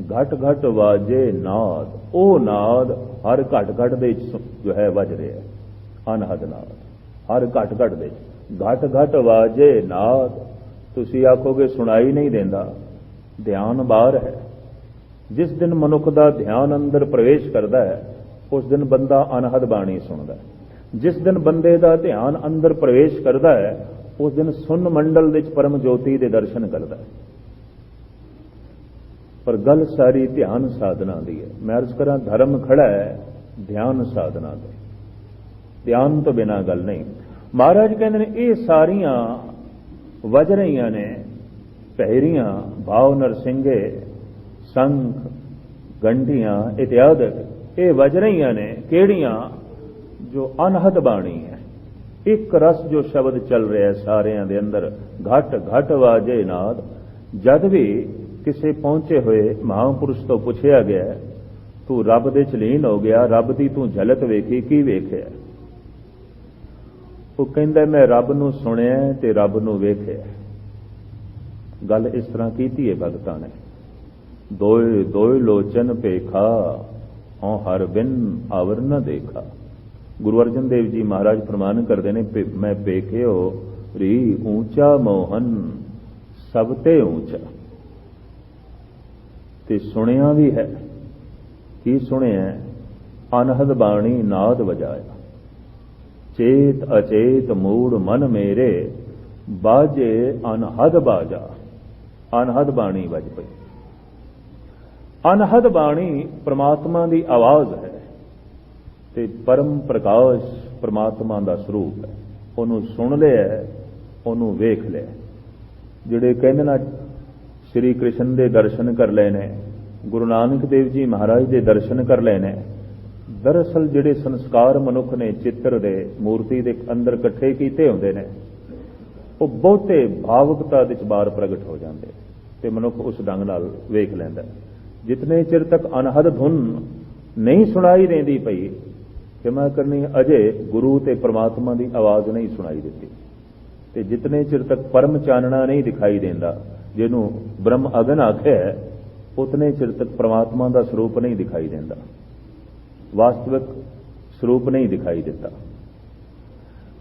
ਘਟ ਘਟ ਵਾਜੇ ਨਾਦ। ਉਹ ਨਾਦ ਹਰ ਘਟ ਘਟ ਦੇ ਜੋ ਹੈ ਵੱਜ ਰਿਹਾ। ਹੈ ਅਨਹਦ ਨਾਦ। ਹਰ ਘਟ ਘਟ ਦੇ ਘਟ ਘਟ ਵਾਜੇ ਨਾਦ। ਤੁਸੀਂ ਆਖੋਗੇ ਸੁਣਾਈ ਨਹੀਂ ਦਿੰਦਾ। ਧਿਆਨ ਬਾਹਰ ਹੈ। ਜਿਸ ਦਿਨ ਮਨੁੱਖ ਦਾ ਧਿਆਨ ਅੰਦਰ ਪ੍ਰਵੇਸ਼ ਕਰਦਾ ਹੈ, ਉਸ ਦਿਨ ਬੰਦਾ ਅਨਹਦ ਬਾਣੀ ਸੁਣਦਾ ਹੈ। ਜਿਸ ਦਿਨ ਬੰਦੇ ਦਾ ਧਿਆਨ ਅੰਦਰ ਪ੍ਰਵੇਸ਼ ਕਰਦਾ ਹੈ, ਉਸ ਦਿਨ ਸੁਨ ਮੰਡਲ ਵਿੱਚ ਪਰਮ ਜੋਤੀ ਦੇ ਦਰਸ਼ਨ ਕਰਦਾ ਹੈ। ਪਰ ਗੱਲ ਸਾਰੀ ਧਿਆਨ ਸਾਧਨਾ ਦੀ ਹੈ। ਮੈਂ ਅਰਜ਼ ਕਰਾਂ, ਧਰਮ ਖੜਾ ਹੈ, ਧਿਆਨ ਸਾਧਨਾ ਤੇ। ਧਿਆਨ ਤੋਂ ਬਿਨਾ ਗੱਲ ਨਹੀਂ। ਮਹਾਰਾਜ ਕਹਿੰਦੇ ਨੇ, ਇਹ ਸਾਰੀਆਂ ਵਜ ਰਹੀਆਂ ਨੇ, ਪਹਿਰੀਆਂ ਭਾਵ ਨਰਸਿੰਘੇ ਸੰਖ, ਗੰਢੀਆਂ ਇਤਿਆਦਿਕ ਇਹ ਵਜ ਰਹੀਆਂ ਨੇ, ਕਿਹੜੀਆਂ? ਜੋ ਅਨਹਦ ਬਾਣੀ ਹੈ। ਇੱਕ ਰਸ ਜੋ ਸ਼ਬਦ ਚੱਲ ਰਿਹਾ ਸਾਰਿਆਂ ਦੇ ਅੰਦਰ। ਘਟ ਘਟ ਵਾਜੇ ਨਾਦ। ਜਦ ਵੀ ਕਿਸੇ ਪਹੁੰਚੇ ਹੋਏ ਮਹਾਂਪੁਰਸ਼ ਤੋਂ ਪੁੱਛਿਆ ਗਿਆ, ਤੂੰ ਰੱਬ ਦੇ ਚਲੀਨ ਹੋ ਗਿਆ, ਰੱਬ ਦੀ ਤੂੰ ਝਲਕ ਵੇਖੀ, ਕੀ ਵੇਖਿਆ? ਉਹ ਕਹਿੰਦਾ, ਮੈਂ ਰੱਬ ਨੂੰ ਸੁਣਿਆ ਤੇ ਰੱਬ ਨੂੰ ਵੇਖਿਆ। ਗੱਲ ਇਸ ਤਰ੍ਹਾਂ ਕੀਤੀ ਹੈ ਭਗਤਾਂ ਨੇ। ਦੋਏ ਦੋਏ ਲੋਚਨ ਪੇਖਾ ਹਉ ਹਰ ਬਿਨ ਆਵਰ ਨ ਦੇਖਾ। ਗੁਰੂ ਅਰਜਨ ਦੇਵ ਜੀ ਮਹਾਰਾਜ ਫਰਮਾਨ ਕਰਦੇ ਨੇ ਪੇ- ਮੈਂ ਪੇਖਿਓ ਰੀ ਊਚਾ ਮੋਹਨ, ਸਭ ਤੇ ਊਚਾ। ਤੇ ਸੁਣਿਆ ਵੀ ਹੈ। ਕੀ ਸੁਣਿਆ ਅਨਹਦ ਬਾਣੀ ਨਾਦ ਵਜਾਇਆ। ਚੇਤ ਅਚੇਤ ਮੂੜ ਮਨ ਮੇਰੇ, ਬਾਜੇ ਅਨਹਦ ਬਾਜਾ। ਅਨਹਦ ਬਾਣੀ ਵਜ ਪਈ। ਅਨਹਦ ਬਾਣੀ ਪ੍ਰਮਾਤਮਾ ਦੀ ਆਵਾਜ਼ ਹੈ ਤੇ ਪਰਮ ਪ੍ਰਕਾਸ਼ ਪ੍ਰਮਾਤਮਾ ਦਾ ਸਰੂਪ ਹੈ। ਉਹਨੂੰ ਸੁਣ ਲਿਆ ਉਹਨੂੰ ਵੇਖ ਲਿਆ ਜਿਹੜੇ ਕਹਿੰਦੇ ਨਾ ਸ੍ਰੀ ਕ੍ਰਿਸ਼ਨ ਦੇ ਦਰਸ਼ਨ ਕਰ ਲਏ ਨੇ, ਗੁਰੂ ਨਾਨਕ ਦੇਵ ਜੀ ਮਹਾਰਾਜ ਦੇ ਦਰਸ਼ਨ ਕਰ ਲਏ ਨੇ। ਦਰਅਸਲ ਜਿਹੜੇ ਸੰਸਕਾਰ ਮਨੁੱਖ ਨੇ ਚਿੱਤਰ ਦੇ, ਮੂਰਤੀ ਦੇ ਅੰਦਰ ਇਕੱਠੇ ਕੀਤੇ ਹੁੰਦੇ ਨੇ, ਉਹ ਬਹੁਤੇ ਭਾਵੁਕਤਾ ਵਿੱਚ ਬਾਹਰ ਪ੍ਰਗਟ ਹੋ ਜਾਂਦੇ ਤੇ ਮਨੁੱਖ ਉਸ ਡੰਗ ਨਾਲ ਵੇਖ ਲੈਂਦਾ ਜਿਤਨੇ ਚਿਰ ਤੱਕ ਅਨਹਦ ਧੁਨ ਨਹੀਂ ਸੁਣਾਈ ਰਹਿੰਦੀ ਪਈ ਕਿਮਾ ਕਰਨੀ ਅਜੇ ਗੁਰੂ ਤੇ ਪ੍ਰਮਾਤਮਾ ਦੀ ਆਵਾਜ਼ ਨਹੀਂ ਸੁਣਾਈ ਦਿੱਤੀ। ਤੇ ਜਿਤਨੇ ਚਿਰ ਤੱਕ ਪਰਮ ਚਾਨਣਾ ਨਹੀਂ ਦਿਖਾਈ ਦਿੰਦਾ ਜਿਹਨੂੰ ਬ੍ਰਹਮ ਅਗਨ ਆਖਿਆ ਹੈ, ਉਤਨੇ ਚਿਰ ਤੱਕ ਪ੍ਰਮਾਤਮਾ ਦਾ ਸਰੂਪ ਨਹੀਂ ਦਿਖਾਈ ਦਿੰਦਾ। ਵਾਸਤਵਿਕ ਸਰੂਪ ਨਹੀਂ ਦਿਖਾਈ ਦਿੱਤਾ।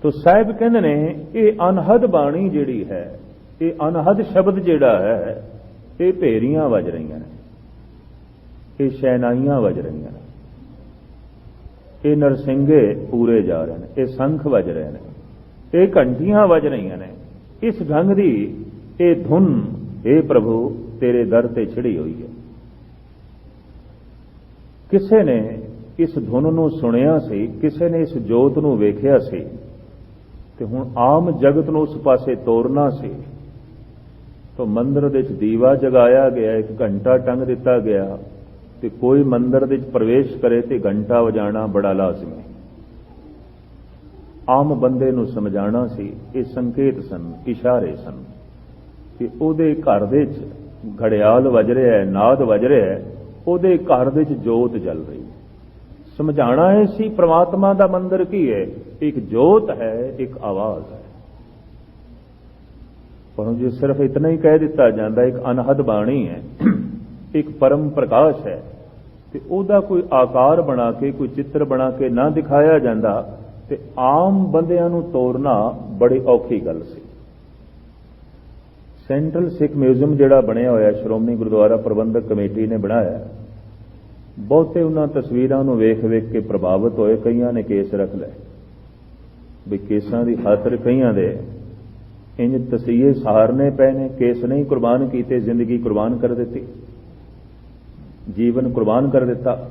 ਤੋ ਸਾਹਿਬ ਕਹਿੰਦੇ ਨੇ ਇਹ ਅਨਹਦ ਬਾਣੀ ਜਿਹੜੀ ਹੈ ਇਹ ਅਨਹਦ ਸ਼ਬਦ ਜਿਹੜਾ ਹੈ ਇਹ ਭੇਰੀਆਂ ਵੱਜ ਰਹੀਆਂ ਨੇ। ਇਹ ਸ਼ੈਨਾਈਆਂ ਵੱਜ ਰਹੀਆਂ ਨੇ। ਇਹ ਨਰਸਿੰਘੇ ਪੂਰੇ ਜਾ ਰਹੇ ਨੇ। ਇਹ ਸੰਖ ਵੱਜ ਰਹੇ ਨੇ। ਇਹ ਘੰਟੀਆਂ ਵੱਜ ਰਹੀਆਂ ਨੇ। ਇਸ ਢੰਗ ਦੀ ਇਹ ਧੁਨ ਇਹ ਪ੍ਰਭੂ, ਤੇਰੇ ਦਰ ਤੇ ਛਿੜੀ ਹੋਈ ਹੈ। ਕਿਸੇ ਨੇ ਇਸ ਧੁਨ ਨੂੰ ਸੁਣਿਆ ਸੀ, ਕਿਸੇ ਨੇ ਇਸ ਜੋਤ ਨੂੰ ਵੇਖਿਆ ਸੀ, ਤੇ ਹੁਣ ਆਮ ਜਗਤ ਨੂੰ ਉਸ ਪਾਸੇ ਤੋਰਨਾ ਸੀ, ਤਾਂ ਮੰਦਰ ਦੇ ਵਿੱਚ ਦੀਵਾ ਜਗਾਇਆ ਗਿਆ, ਇੱਕ ਘੰਟਾ ਟੰਗ ਦਿੱਤਾ ਗਿਆ, ਤੇ ਕੋਈ ਮੰਦਰ ਦੇ ਵਿੱਚ ਪ੍ਰਵੇਸ਼ ਕਰੇ ਤੇ ਘੰਟਾ ਵਜਾਣਾ ਬੜਾ ਲਾਜ਼ਮੀ ਆਮ ਬੰਦੇ ਨੂੰ ਸਮਝਾਣਾ ਸੀ, ਇਹ ਸੰਕੇਤ ਸਨ, ਇਸ਼ਾਰੇ ਸਨ। ਕਿ ਉਹਦੇ ਘਰ ਦੇ ਵਿੱਚ ਘੜਿਆਲ ਵੱਜ ਰਿਹਾ ਹੈ, ਨਾਦ ਵੱਜ ਰਿਹਾ ਹੈ, ਉਹਦੇ ਘਰ ਦੇ ਵਿੱਚ ਜੋਤ ਜਲ ਰਹੀ ਹੈ। ਸਮਝਾਣਾ ਹੈ ਸੀ, ਪ੍ਰਮਾਤਮਾ ਦਾ ਮੰਦਰ ਕੀ ਹੈ? ਇੱਕ ਜੋਤ ਹੈ, ਇੱਕ ਆਵਾਜ਼ ਹੈ। ਪਰ ਜੇ ਸਿਰਫ ਇਤਨਾ ਹੀ ਕਹਿ ਦਿੱਤਾ ਜਾਂਦਾ, ਇੱਕ ਅਨਹਦ ਬਾਣੀ ਹੈ, ਇੱਕ ਪਰਮ ਪ੍ਰਕਾਸ਼ ਹੈ। ਤੇ ਉਹਦਾ ਕੋਈ ਆਕਾਰ ਬਣਾ ਕੇ, ਕੋਈ ਚਿੱਤਰ ਬਣਾ ਕੇ ਨਾ ਦਿਖਾਇਆ ਜਾਂਦਾ, ਤੇ ਆਮ ਬੰਦਿਆਂ ਨੂੰ ਤੋਰਨਾ ਬੜੀ ਔਖੀ ਗੱਲ ਸੀ। ਸੈਂਟਰਲ ਸਿੱਖ ਮਿਊਜ਼ੀਅਮ ਜਿਹੜਾ ਬਣਿਆ ਹੋਇਆ, ਸ਼੍ਰੋਮਣੀ ਗੁਰਦੁਆਰਾ ਪ੍ਰਬੰਧਕ ਕਮੇਟੀ ਨੇ ਬਣਾਇਆ। ਬਹੁਤੇ ਉਹਨਾਂ ਤਸਵੀਰਾਂ ਨੂੰ ਵੇਖ ਵੇਖ ਕੇ ਪ੍ਰਭਾਵਿਤ ਹੋਏ, ਕਈਆਂ ਨੇ ਕੇਸ ਰੱਖ ਲਏ। ਵੀ ਕੇਸਾਂ ਦੀ ਖਾਤਰ ਕਈਆਂ ਦੇ ਇੰਜ ਤਸੀਹੇ ਸਹਾਰਨੇ ਪਏ ਨੇ, ਕੇਸ ਨਹੀਂ ਕੁਰਬਾਨ ਕੀਤੇ, ਜ਼ਿੰਦਗੀ ਕੁਰਬਾਨ ਕਰ ਦਿੱਤੀ। ਜੀਵਨ ਕੁਰਬਾਨ ਕਰ ਦਿੱਤਾ।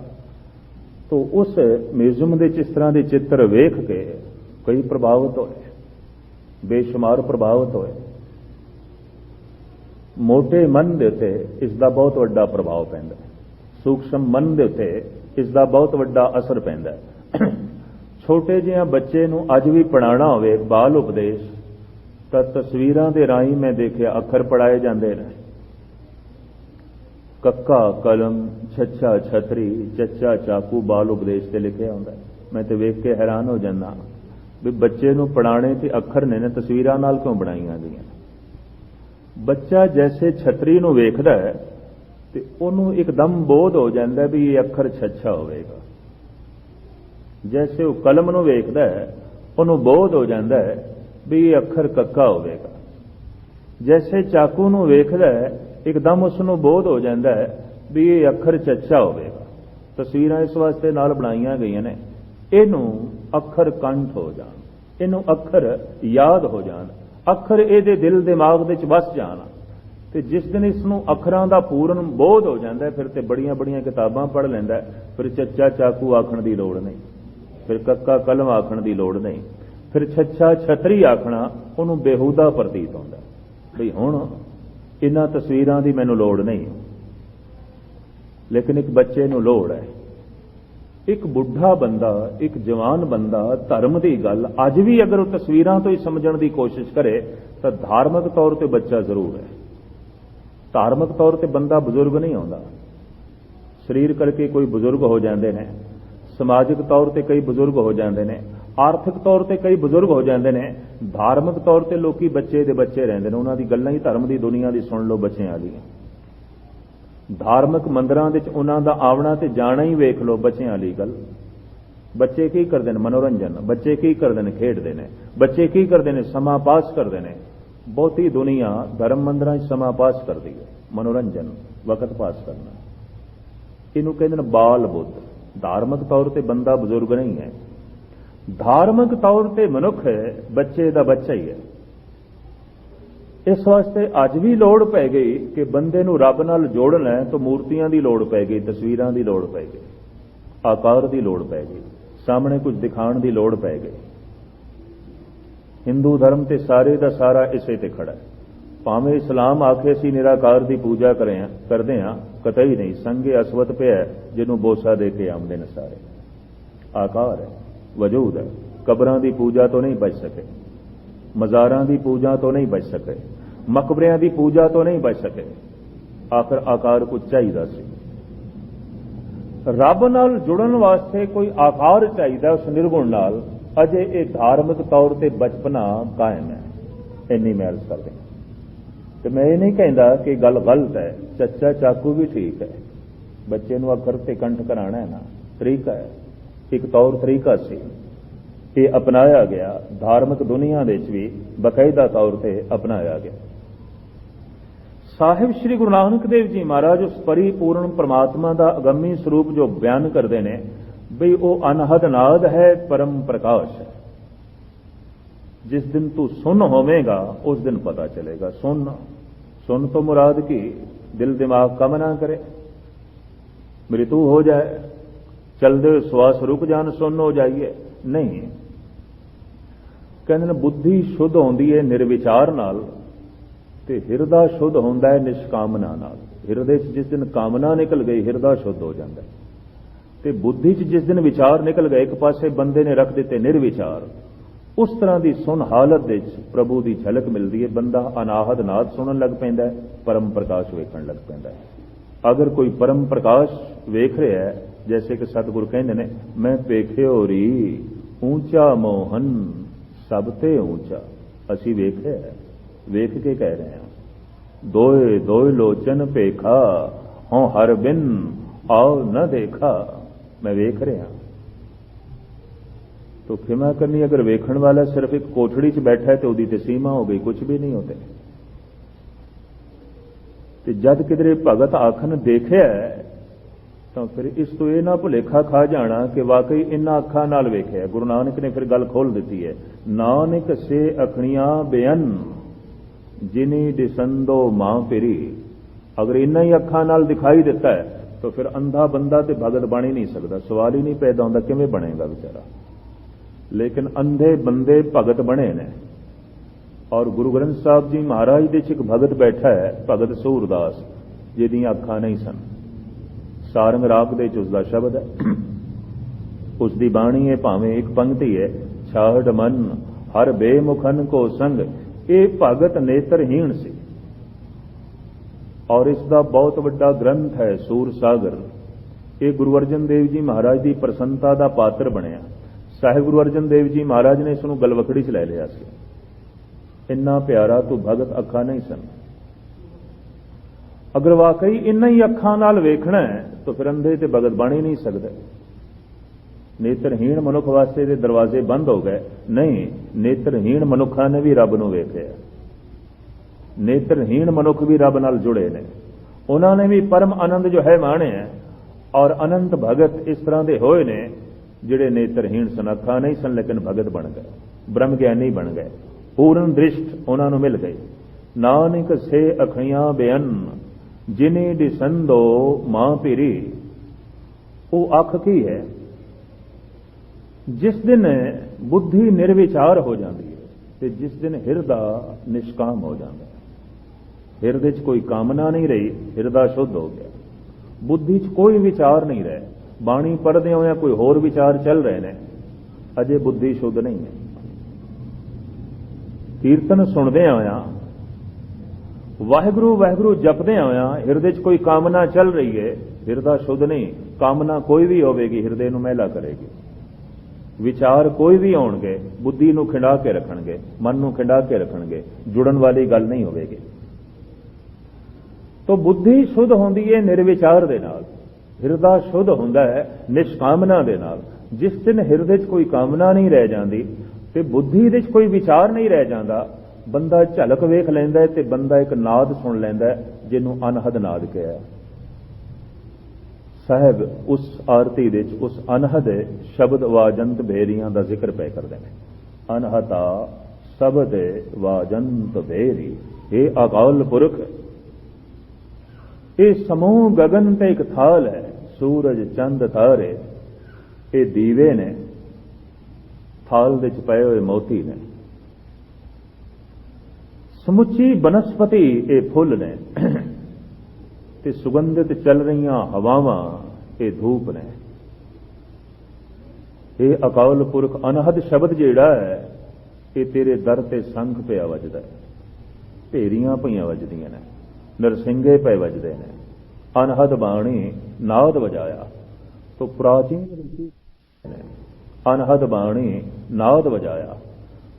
ਤੋ ਉਸ ਮਿਊਜ਼ੀਅਮ ਦੇ ਇਸ ਤਰ੍ਹਾਂ ਦੇ ਚਿੱਤਰ ਵੇਖ ਕੇ ਕਈ ਪ੍ਰਭਾਵਿਤ ਹੋਏ, ਬੇਸ਼ੁਮਾਰ ਪ੍ਰਭਾਵਿਤ ਹੋਏ। ਮੋਟੇ ਮਨ ਦੇ ਉੱਤੇ ਇਸ ਦਾ ਬਹੁਤ ਵੱਡਾ ਪ੍ਰਭਾਵ ਪੈਂਦਾ ਹੈ। ਸੂਖਸ਼ਮ ਮਨ ਦੇ ਉੱਤੇ ਇਸ ਦਾ ਬਹੁਤ ਵੱਡਾ ਅਸਰ ਪੈਂਦਾ ਹੈ। ਛੋਟੇ ਜਿਹੇ ਬੱਚੇ ਨੂੰ ਅੱਜ ਵੀ ਪੜਾਉਣਾ ਹੋਵੇ, ਬਾਲ ਉਪਦੇਸ਼, ਤਾਂ ਤਸਵੀਰਾਂ ਦੇ ਰਾਹੀਂ ਮੈਂ ਦੇਖਿਆ ਅੱਖਰ ਪੜਾਏ ਜਾਂਦੇ ਨੇ। ਕੱਕਾ, ਕਲਮ, ਛੱਛਾ, ਛਤਰੀ, ਚੱਚਾ, ਚਾਕੂ ਬਾਲ ਉਪਦੇਸ਼ ਤੇ ਲਿਖਿਆ ਹੁੰਦਾ ਮੈਂ ਤੇ ਵੇਖ ਕੇ ਹੈਰਾਨ ਹੋ ਜਾਂਦਾ ਵੀ ਬੱਚੇ ਨੂੰ ਪੜਾਣੇ ਤੇ ਅੱਖਰ ਨੇ ਨੇ ਤਸਵੀਰਾਂ ਨਾਲ ਕਿਉਂ ਬਣਾਈਆਂ ਗਈਆਂ? ਬੱਚਾ ਜੈਸੇ ਛਤਰੀ ਨੂੰ ਵੇਖਦਾ ਹੈ ਤੇ ਉਹਨੂੰ ਇੱਕਦਮ ਬੋਧ ਹੋ ਜਾਂਦਾ ਵੀ ਇਹ ਅੱਖਰ ਛੱਛਾ ਹੋਵੇਗਾ। ਜੈਸੇ ਉਹ ਕਲਮ ਨੂੰ ਵੇਖਦਾ ਹੈ, ਉਹਨੂੰ ਬੋਧ ਹੋ ਜਾਂਦਾ ਹੈ ਵੀ ਇਹ ਅੱਖਰ ਕੱਕਾ ਹੋਵੇਗਾ। ਜੈਸੇ ਚਾਕੂ ਨੂੰ ਵੇਖਦਾ ਹੈ, ਇੱਕਦਮ ਉਸ ਨੂੰ ਬੋਧ ਹੋ ਜਾਂਦਾ ਹੈ ਵੀ ਇਹ ਅੱਖਰ ਚੱਚਾ ਹੋਵੇਗਾ। ਤਸਵੀਰਾਂ ਇਸ ਵਾਸਤੇ ਨਾਲ ਬਣਾਈਆਂ ਗਈਆਂ ਨੇ। ਇਹਨੂੰ ਅੱਖਰ ਕੰਠ ਹੋ ਜਾਣ, ਇਹਨੂੰ ਅੱਖਰ ਯਾਦ ਹੋ ਜਾਣ। ਅੱਖਰ ਇਹਦੇ ਦਿਲ ਦਿਮਾਗ ਦੇ ਵਿੱਚ ਵਸ ਜਾਣ। ਤੇ ਜਿਸ ਦਿਨ ਇਸ ਨੂੰ ਅੱਖਰਾਂ ਦਾ ਪੂਰਨ ਬੋਧ ਹੋ ਜਾਂਦਾ ਫਿਰ ਤੇ ਬੜੀਆਂ ਬੜੀਆਂ ਕਿਤਾਬਾਂ ਪੜ੍ਹ ਲੈਂਦਾ ਫਿਰ ਚੱਚਾ ਚਾਕੂ ਆਖਣ ਦੀ ਲੋੜ ਨਹੀਂ। ਫਿਰ ਕੱਕਾ ਕਲਮ ਆਖਣ ਦੀ ਲੋੜ ਨਹੀਂ। ਫਿਰ ਛੱਛਾ ਛਤਰੀ ਆਖਣਾ, ਉਹਨੂੰ ਬੇਹੂਦਾ ਪ੍ਰਤੀਤ ਹੁੰਦਾ ਵੀ ਹੁਣ ਇਹਨਾਂ ਤਸਵੀਰਾਂ ਦੀ ਮੈਨੂੰ ਲੋੜ ਨਹੀਂ। ਲੇਕਿਨ ਇੱਕ ਬੱਚੇ ਨੂੰ ਲੋੜ ਹੈ। ਇੱਕ ਬੁੱਢਾ ਬੰਦਾ, ਇੱਕ ਜਵਾਨ ਬੰਦਾ ਧਰਮ ਦੀ ਗੱਲ ਅੱਜ ਵੀ ਅਗਰ ਉਹ ਤਸਵੀਰਾਂ ਤੋਂ ਹੀ ਸਮਝਣ ਦੀ ਕੋਸ਼ਿਸ਼ ਕਰੇ, ਤਾਂ ਧਾਰਮਿਕ ਤੌਰ ਤੇ ਬੱਚਾ ਜ਼ਰੂਰ ਹੈ। ਧਾਰਮਿਕ ਤੌਰ ਤੇ ਬੰਦਾ ਬਜ਼ੁਰਗ ਨਹੀਂ ਆਉਂਦਾ। ਸਰੀਰ ਕਰਕੇ ਕੋਈ ਬਜ਼ੁਰਗ ਹੋ ਜਾਂਦੇ ਨੇ, ਸਮਾਜਿਕ ਤੌਰ ਤੇ ਕਈ ਬਜ਼ੁਰਗ ਹੋ ਜਾਂਦੇ ਨੇ, ਆਰਥਿਕ ਤੌਰ ਤੇ ਕਈ ਬਜ਼ੁਰਗ ਹੋ ਜਾਂਦੇ ਨੇ, ਧਾਰਮਿਕ ਤੌਰ ਤੇ ਲੋਕੀ ਬੱਚੇ ਦੇ ਬੱਚੇ ਰਹਿੰਦੇ ਨੇ, ਉਹਨਾਂ ਦੀ ਗੱਲਾਂ ਹੀ ਧਰਮ ਦੀ ਦੁਨੀਆ ਦੀ ਸੁਣ ਲਓ, ਬੱਚਿਆਂ ਵਾਲੀਆਂ ਧਾਰਮਿਕ ਮੰਦਰਾਂ ਵਿੱਚ ਉਹਨਾਂ ਦਾ ਆਵਣਾ ਤੇ ਜਾਣਾ ਹੀ ਵੇਖ ਲਓ ਬੱਚਿਆਂ ਵਾਲੀ ਗੱਲ। ਬੱਚੇ ਕੀ ਕਰਦੇ ਨੇ? ਮਨੋਰੰਜਨ। ਬੱਚੇ ਕੀ ਕਰਦੇ ਨੇ? ਖੇਡਦੇ ਨੇ। ਬੱਚੇ ਕੀ ਕਰਦੇ ਨੇ? ਸਮਾਂ ਪਾਸ ਕਰਦੇ ਨੇ। ਬਹੁਤੀ ਦੁਨੀਆ ਧਰਮ ਮੰਦਰਾਂ 'ਚ ਸਮਾਂ ਪਾਸ ਕਰਦੀ ਹੈ। ਮਨੋਰੰਜਨ, ਵਕਤ ਪਾਸ ਕਰਨਾ। ਇਹਨੂੰ ਕਹਿੰਦੇ ਨੇ ਬਾਲ ਬੁੱਧ। ਧਾਰਮਿਕ ਤੌਰ ਤੇ ਬੰਦਾ ਬਜ਼ੁਰਗ ਨਹੀਂ ਹੈ। ਧਾਰਮਿਕ ਤੌਰ ਤੇ ਮਨੁੱਖ ਬੱਚੇ ਦਾ ਬੱਚਾ ਹੀ ਹੈ। ਇਸ ਵਾਸਤੇ ਅੱਜ ਵੀ ਲੋੜ ਪੈ ਗਈ ਕਿ ਬੰਦੇ ਨੂੰ ਰੱਬ ਨਾਲ ਜੋੜਨਾ ਹੈ ਤਾਂ ਮੂਰਤੀਆਂ ਦੀ ਲੋੜ ਪੈ ਗਈ, ਤਸਵੀਰਾਂ ਦੀ ਲੋੜ ਪੈ ਗਈ, ਆਕਾਰ ਦੀ ਲੋੜ ਪੈ ਗਈ, ਸਾਹਮਣੇ ਕੁਝ ਦਿਖਾਉਣ ਦੀ ਲੋੜ ਪੈ ਗਈ। ਹਿੰਦੂ ਧਰਮ ਤੇ ਸਾਰੇ ਦਾ ਸਾਰਾ ਇਸੇ ਤੇ ਖੜਾ ਹੈ। ਭਾਵੇਂ ਇਸਲਾਮ ਆਖੇ ਸੀ ਨਿਰਾਕਾਰ ਦੀ ਪੂਜਾ ਕਰੇ ਆ ਕਰਦੇ ਆ ਕਤਈ ਨਹੀਂ, ਸੰਗੇ ਅਸਵਤ ਪਿਆ ਜਿਹਨੂੰ ਬੋਸਾ ਦੇ ਕੇ ਆਉਂਦੇ ਨੇ ਸਾਰੇ। ਆਕਾਰ ਹੈ, ਵਜੂਦ ਹੈ, ਕਬਰਾਂ ਦੀ ਪੂਜਾ ਤੋਂ ਨਹੀਂ ਬਚ ਸਕੇ। ਮਜ਼ਾਰਾਂ ਦੀ ਪੂਜਾ ਤੋਂ ਨਹੀਂ ਬਚ ਸਕੇ, ਮਕਬਰਿਆਂ ਦੀ ਪੂਜਾ ਤੋਂ ਨਹੀਂ ਬਚ ਸਕੇ, ਆਖਰ ਆਕਾਰ ਕੁਝ ਚਾਹੀਦਾ ਸੀ। ਰੱਬ ਨਾਲ ਜੁੜਨ ਵਾਸਤੇ ਕੋਈ ਆਕਾਰ ਚਾਹੀਦਾ ਉਸ ਨਿਰਗੁਣ ਨਾਲ, ਅਜੇ ਇਹ ਧਾਰਮਿਕ ਤੌਰ ਤੇ ਬਚਪਨਾ ਕਾਇਮ ਹੈ। ਇੰਨੀ ਮੈਂ ਅਰਜ਼ ਕਰਦੇ ਤੇ ਮੈਂ ਇਹ ਨਹੀਂ ਕਹਿੰਦਾ ਕਿ ਗੱਲ ਗਲਤ ਹੈ ਚੱਚਾ ਚਾਕੂ ਵੀ ਠੀਕ ਹੈ। ਬੱਚੇ ਨੂੰ ਅੱਖਰ ਤੇ ਕੰਠ ਕਰਾਣਾ ਹੈ ਨਾ, ਤਰੀਕਾ ਹੈ। ਇੱਕ ਤੌਰ ਤਰੀਕਾ ਸੀ। ਇਹ ਅਪਣਾਇਆ ਗਿਆ, ਧਾਰਮਿਕ ਦੁਨੀਆ ਦੇ ਵਿੱਚ ਵੀ ਬਕਾਇਦਾ ਤੌਰ ਤੇ ਅਪਣਾਇਆ ਗਿਆ। ਸਾਹਿਬ ਸ੍ਰੀ ਗੁਰੂ ਨਾਨਕ ਦੇਵ ਜੀ ਮਹਾਰਾਜ ਉਸ ਪਰਿਪੂਰਨ ਪ੍ਰਮਾਤਮਾ ਦਾ ਅਗੰਮੀ ਸਰੂਪ ਜੋ ਬਿਆਨ ਕਰਦੇ ਨੇ ਬਈ ਉਹ ਅਨਹਦ ਨਾਦ ਹੈ, ਪਰਮ ਪ੍ਰਕਾਸ਼ ਹੈ। ਜਿਸ ਦਿਨ ਤੂੰ ਸੁਣ ਹੋਵੇਂਗਾ, ਉਸ ਦਿਨ ਪਤਾ ਚਲੇਗਾ। ਸੁਣ ਸੁਣ ਤੋਂ ਮੁਰਾਦ ਕੀ? ਦਿਲ ਦਿਮਾਗ ਕੰਮ ਨਾ ਕਰੇ। ਮ੍ਰਿਤੂ ਹੋ ਜਾਏ। ਚਲਦੇ ਸਵਾਸ ਰੁਕ ਜਾਣ ਸੁਣ ਹੋ ਜਾਈਏ। ਨਹੀਂ ਕਹਿੰਦੇ ਨੇ, ਬੁੱਧੀ ਸ਼ੁੱਧ ਹੁੰਦੀ ਹੈ ਨਿਰਵਿਚਾਰ ਨਾਲ ਤੇ ਹਿਰਦਾ ਸ਼ੁੱਧ ਹੁੰਦਾ ਹੈ ਨਿਸ਼ਕਾਮਨਾ ਨਾਲ। ਹਿਰਦੇ 'ਚ ਜਿਸ ਦਿਨ ਕਾਮਨਾ ਨਿਕਲ ਗਈ, ਹਿਰਦਾ ਸ਼ੁੱਧ ਹੋ ਜਾਂਦਾ ਤੇ ਬੁੱਧੀ 'ਚ ਜਿਸ ਦਿਨ ਵਿਚਾਰ ਨਿਕਲ ਗਏ ਇੱਕ ਪਾਸੇ ਬੰਦੇ ਨੇ ਰੱਖ ਦਿੱਤੇ ਨਿਰਵਿਚਾਰ, ਉਸ ਤਰ੍ਹਾਂ ਦੀ ਸੁਣ ਹਾਲਤ ਦੇ ਵਿੱਚ ਪ੍ਰਭੂ ਦੀ ਝਲਕ ਮਿਲਦੀ ਹੈ ਬੰਦਾ ਅਨਾਹਦ ਨਾਦ ਸੁਣਨ ਲੱਗ ਪੈਂਦਾ ਹੈ ਪਰਮ ਪ੍ਰਕਾਸ਼ ਵੇਖਣ ਲੱਗ ਪੈਂਦਾ ਹੈ ਅਗਰ ਕੋਈ ਪਰਮ ਪ੍ਰਕਾਸ਼ ਵੇਖ ਰਿਹਾ ਹੈ ਜੈਸੇ ਕਿ ਸਤਿਗੁਰ ਕਹਿੰਦੇ ਨੇ, ਮੈਂ ਵੇਖਿਓ ਰੀ ਉੱਚਾ ਮੋਹਨ ਸਭ ਤੇ ਉੱਚਾ। ਅਸੀਂ ਵੇਖਿਆ ਵੇਖ ਕੇ ਕਹਿ ਰਹੇ ਹਾਂ, ਦੋਏ ਦੋਏ ਲੋਚਨ ਭੇਖਾ, ਹਉ ਹਰ ਬਿਨ ਆਉ ਨਾ ਦੇਖਾ। ਮੈਂ ਵੇਖ ਰਿਹਾ ਤੋ ਖਿਮਾ ਕਰਨੀ, ਅਗਰ ਵੇਖਣ ਵਾਲਾ ਸਿਰਫ ਇੱਕ ਕੋਠੜੀ 'ਚ ਬੈਠਾ ਹੈ ਤੇ ਉਹਦੀ ਤੇ ਸੀਮਾ ਹੋ ਗਈ ਕੁਝ ਵੀ ਨਹੀਂ ਹੁੰਦੇ ਤੇ ਜਦ ਕਿਧਰੇ ਭਗਤ ਆਖਣ ਦੇਖਿਆ ਤਾਂ ਫਿਰ ਇਸ ਤੋਂ ਇਹ ਨਾ ਭੁਲੇਖਾ ਖਾ ਜਾਣਾ ਕਿ ਵਾਕਈ ਇਨ੍ਹਾਂ ਅੱਖਾਂ ਨਾਲ ਵੇਖਿਆ। ਗੁਰੂ ਨਾਨਕ ਨੇ ਫਿਰ ਗੱਲ ਖੋਲ ਦਿੱਤੀ ਹੈ। ਨਾਨਕ ਸੇ ਅਖਣੀਆਂ ਬੇਅਨ, ਜਿਨੀ ਦਿਸੰਦੋ ਮਾਂ ਪੇਰੀ। ਅਗਰ ਇਨ੍ਹਾਂ ਹੀ ਅੱਖਾਂ ਨਾਲ ਦਿਖਾਈ ਦਿੱਤਾ ਹੈ, ਤਾਂ ਫਿਰ ਅੰਧਾ ਬੰਦਾ ਤੇ ਭਗਤ ਬਣ ਹੀ ਨਹੀਂ ਸਕਦਾ। ਸਵਾਲ ਹੀ ਨਹੀਂ ਪੈਦਾ ਹੁੰਦਾ ਕਿਵੇਂ ਬਣੇਗਾ ਵਿਚਾਰਾ। ਲੇਕਿਨ ਅੰਧੇ ਬੰਦੇ ਭਗਤ ਬਣੇ ਨੇ। ਔਰ ਗੁਰੂ ਗ੍ਰੰਥ ਸਾਹਿਬ ਜੀ ਮਹਾਰਾਜ ਦੇ ਚ ਇੱਕ ਭਗਤ ਬੈਠਾ ਹੈ, ਭਗਤ ਸੂਰਦਾਸ, ਜਿਹਦੀਆਂ ਅੱਖਾਂ ਨਹੀਂ ਸਨ। ਸਾਰੰਗ ਰਾਗ ਦੇ ਚ ਉਸ ਦਾ ਸ਼ਬਦ ਹੈ। ਉਸ ਦੀ ਬਾਣੀ ਹੈ ਭਾਵੇਂ ਇੱਕ ਪੰਕਤੀ ਹੈ ਛਾੜ ਮਨ, ਹਰ ਬੇਮੁਖਨ ਕੋ ਸੰਗ, ਇਹ ਭਗਤ ਨੇਤਰਹੀਣ ਸੀ। ਔਰ ਇਸ ਦਾ ਬਹੁਤ ਵੱਡਾ ਗ੍ਰੰਥ ਹੈ ਸੂਰ ਸਾਗਰ। ਇਹ ਗੁਰੂ ਅਰਜਨ ਦੇਵ ਜੀ ਮਹਾਰਾਜ ਦੀ ਪ੍ਰਸੰਨਤਾ ਦਾ ਪਾਤਰ ਬਣਿਆ। ਸਾਹਿਬ ਗੁਰੂ ਅਰਜਨ ਦੇਵ ਜੀ ਮਹਾਰਾਜ ਨੇ ਇਸ ਨੂੰ ਗਲਵਕੜੀ 'ਚ ਲੈ ਲਿਆ ਸੀ। ਇੰਨਾ ਪਿਆਰਾ ਤੂੰ ਭਗਤ ਅੱਖਾਂ ਨਹੀਂ ਸਨ। ਅਗਰ ਵਾਕਈ ਇੰਨਾ ਹੀ ਅੱਖਾਂ ਨਾਲ ਵੇਖਣਾ ਹੈ, ਤਾਂ ਫਿਰ ਅੰਧੇ ਤੇ ਭਗਤ ਬਣ ਹੀ ਨਹੀਂ ਸਕਦਾ। ਨੇਤਰਹੀਣ ਮਨੁੱਖ ਵਾਸਤੇ ਦੇ ਦਰਵਾਜ਼ੇ ਬੰਦ ਹੋ ਗਏ। ਨਹੀਂ, ਨੇਤਰਹੀਣ ਮਨੁੱਖਾਂ ਨੇ ਵੀ ਰੱਬ ਨੂੰ ਵੇਖਿਆ। ਨੇਤਰਹੀਣ ਮਨੁੱਖ ਵੀ ਰੱਬ ਨਾਲ ਜੁੜੇ ਨੇ। ਉਹਨਾਂ ਨੇ ਵੀ ਪਰਮ ਆਨੰਦ ਜੋ ਹੈ ਮਾਣਿਆ ਔਰ ਅਨੰਤ ਭਗਤ ਇਸ ਤਰ੍ਹਾਂ ਦੇ ਹੋਏ ਨੇ, ਜਿਹੜੇ ਨੇਤਰਹੀਣ ਸਨ ਅੱਖਾਂ ਨਹੀਂ ਸਨ, ਲੇਕਿਨ ਭਗਤ ਬਣ ਗਏ। ਬ੍ਰਹਮ ਗਿਆਨੀ ਬਣ ਗਏ। ਪੂਰਨ ਦ੍ਰਿਸ਼ਟ ਉਹਨਾਂ ਨੂੰ ਮਿਲ ਗਈ ਨਾਨਕ ਸੇ ਅਖੀਆਂ ਬੇਅੰਨ। ਜਿਨੇ ਦਿਸੰਦੋ ਮਾਂ ਪੀਰੀ ਉਹ ਅੱਖ ਕੀ ਹੈ? ਜਿਸ ਦਿਨ ਬੁੱਧੀ ਨਿਰਵਿਚਾਰ ਹੋ ਜਾਂਦੀ ਹੈ ਤੇ ਜਿਸ ਦਿਨ ਹਿਰਦਾ ਨਿਸ਼ਕਾਮ ਹੋ ਜਾਂਦਾ ਹੈ। ਹਿਰਦੇ 'ਚ ਕੋਈ ਕਾਮਨਾ ਨਹੀਂ ਰਹੀ, ਹਿਰਦਾ ਸ਼ੁੱਧ ਹੋ ਗਿਆ। ਬੁੱਧੀ 'ਚ ਕੋਈ ਵਿਚਾਰ ਨਹੀਂ ਰਹੇ। ਬਾਣੀ ਪੜ੍ਹਦੇ ਹੋਇਆ ਕੋਈ ਹੋਰ ਵਿਚਾਰ ਚੱਲ ਰਹੇ ਨੇ। ਅਜੇ ਬੁੱਧੀ ਸ਼ੁੱਧ ਨਹੀਂ ਹੈ। ਕੀਰਤਨ ਸੁਣਦੇ ਹੋਇਆ ਵਾਹਿਗੁਰੂ ਵਾਹਿਗੁਰੂ ਜਪਦੇ ਹੋਇਆ ਹਿਰਦੇ 'ਚ ਕੋਈ ਕਾਮਨਾ ਚੱਲ ਰਹੀ ਹੈ ਹਿਰਦਾ ਸ਼ੁੱਧ ਨਹੀਂ, ਕਾਮਨਾ ਕੋਈ ਵੀ ਹੋਵੇਗੀ, ਹਿਰਦੇ ਨੂੰ ਮਹਿਲਾ ਕਰੇਗੀ। ਵਿਚਾਰ ਕੋਈ ਵੀ ਆਉਣਗੇ, ਬੁੱਧੀ ਨੂੰ ਖਿੰਡਾ ਕੇ ਰੱਖਣਗੇ, ਮਨ ਨੂੰ ਖਿੰਡਾ ਕੇ ਰੱਖਣਗੇ, ਜੁੜਨ ਵਾਲੀ ਗੱਲ ਨਹੀਂ ਹੋਵੇਗੀ। ਤੋ ਬੁੱਧੀ ਸ਼ੁੱਧ ਹੁੰਦੀ ਹੈ ਨਿਰਵਿਚਾਰ ਦੇ ਨਾਲ। ਹਿਰਦਾ ਸ਼ੁੱਧ ਹੁੰਦਾ ਹੈ ਨਿਸ਼ਕਾਮਨਾ ਦੇ ਨਾਲ। ਜਿਸ ਦਿਨ ਹਿਰਦੇ 'ਚ ਕੋਈ ਕਾਮਨਾ ਨਹੀਂ ਰਹਿ ਜਾਂਦੀ ਤੇ ਬੁੱਧੀ ਦੇ 'ਚ ਕੋਈ ਵਿਚਾਰ ਨਹੀਂ ਰਹਿ ਜਾਂਦਾ ਬੰਦਾ ਝਲਕ ਵੇਖ ਲੈਂਦਾ ਤੇ ਬੰਦਾ ਇੱਕ ਨਾਦ ਸੁਣ ਲੈਂਦਾ ਜਿਹਨੂੰ ਅਨਹਦ ਨਾਦ ਕਿਹਾ ਸਾਹਿਬ, ਉਸ ਆਰਤੀ ਦੇ ਵਿੱਚ ਉਸ ਅਨਹਦ ਸ਼ਬਦ ਵਾਜੰਤ ਬੇਰੀਆਂ ਦਾ ਜ਼ਿਕਰ ਪੈ ਕਰਦੇ ਨੇ। ਅਨਹਤਾ ਸ਼ਬਦ ਵਾਜੰਤ ਬੇਰੀ ਇਹ ਅਕਾਲ ਪੁਰਖ, ਇਹ ਸਮੂਹ ਗगन ਤੇ ਇੱਕ ਥਾਲ ਹੈ, ਸੂਰਜ ਚੰਦ ਤਾਰੇ, ਇਹ ਦੀਵੇ ਨੇ, ਥਾਲ ਦੇ ਚ ਪਏ ਹੋਏ ਮੋਤੀ ਨੇ। ਸਮੁੱਚੀ ਬਨਸਪਤੀ ਇਹ ਫੁੱਲ ਨੇ ਤੇ ਸੁਗੰਧਿਤ ਚੱਲ ਰਹੀਆਂ ਹਵਾਵਾਂ ਇਹ ਧੂਪ ਨੇ। ਇਹ ਅਕਾਲ ਪੁਰਖ, ਅਨਹਦ ਸ਼ਬਦ ਜਿਹੜਾ ਹੈ, ਇਹ ਤੇਰੇ ਦਰ ਤੇ ਸੰਖ ਪਿਆ ਵੱਜਦਾ ਹੈ। ਢੇਰੀਆਂ ਪਈਆਂ ਵੱਜਦੀਆਂ ਨੇ, ਨਰਸਿੰਗੇ ਪਏ ਵੱਜਦੇ ਨੇ। ਅਨਹਦ ਬਾਣੀ ਨਾਦ ਵਜਾਇਆ, ਤੋ ਪ੍ਰਾਚੀਨ ਰਿਸ਼ੀ ਅਨਹਦ ਬਾਣੀ ਨਾਦ ਵਜਾਇਆ।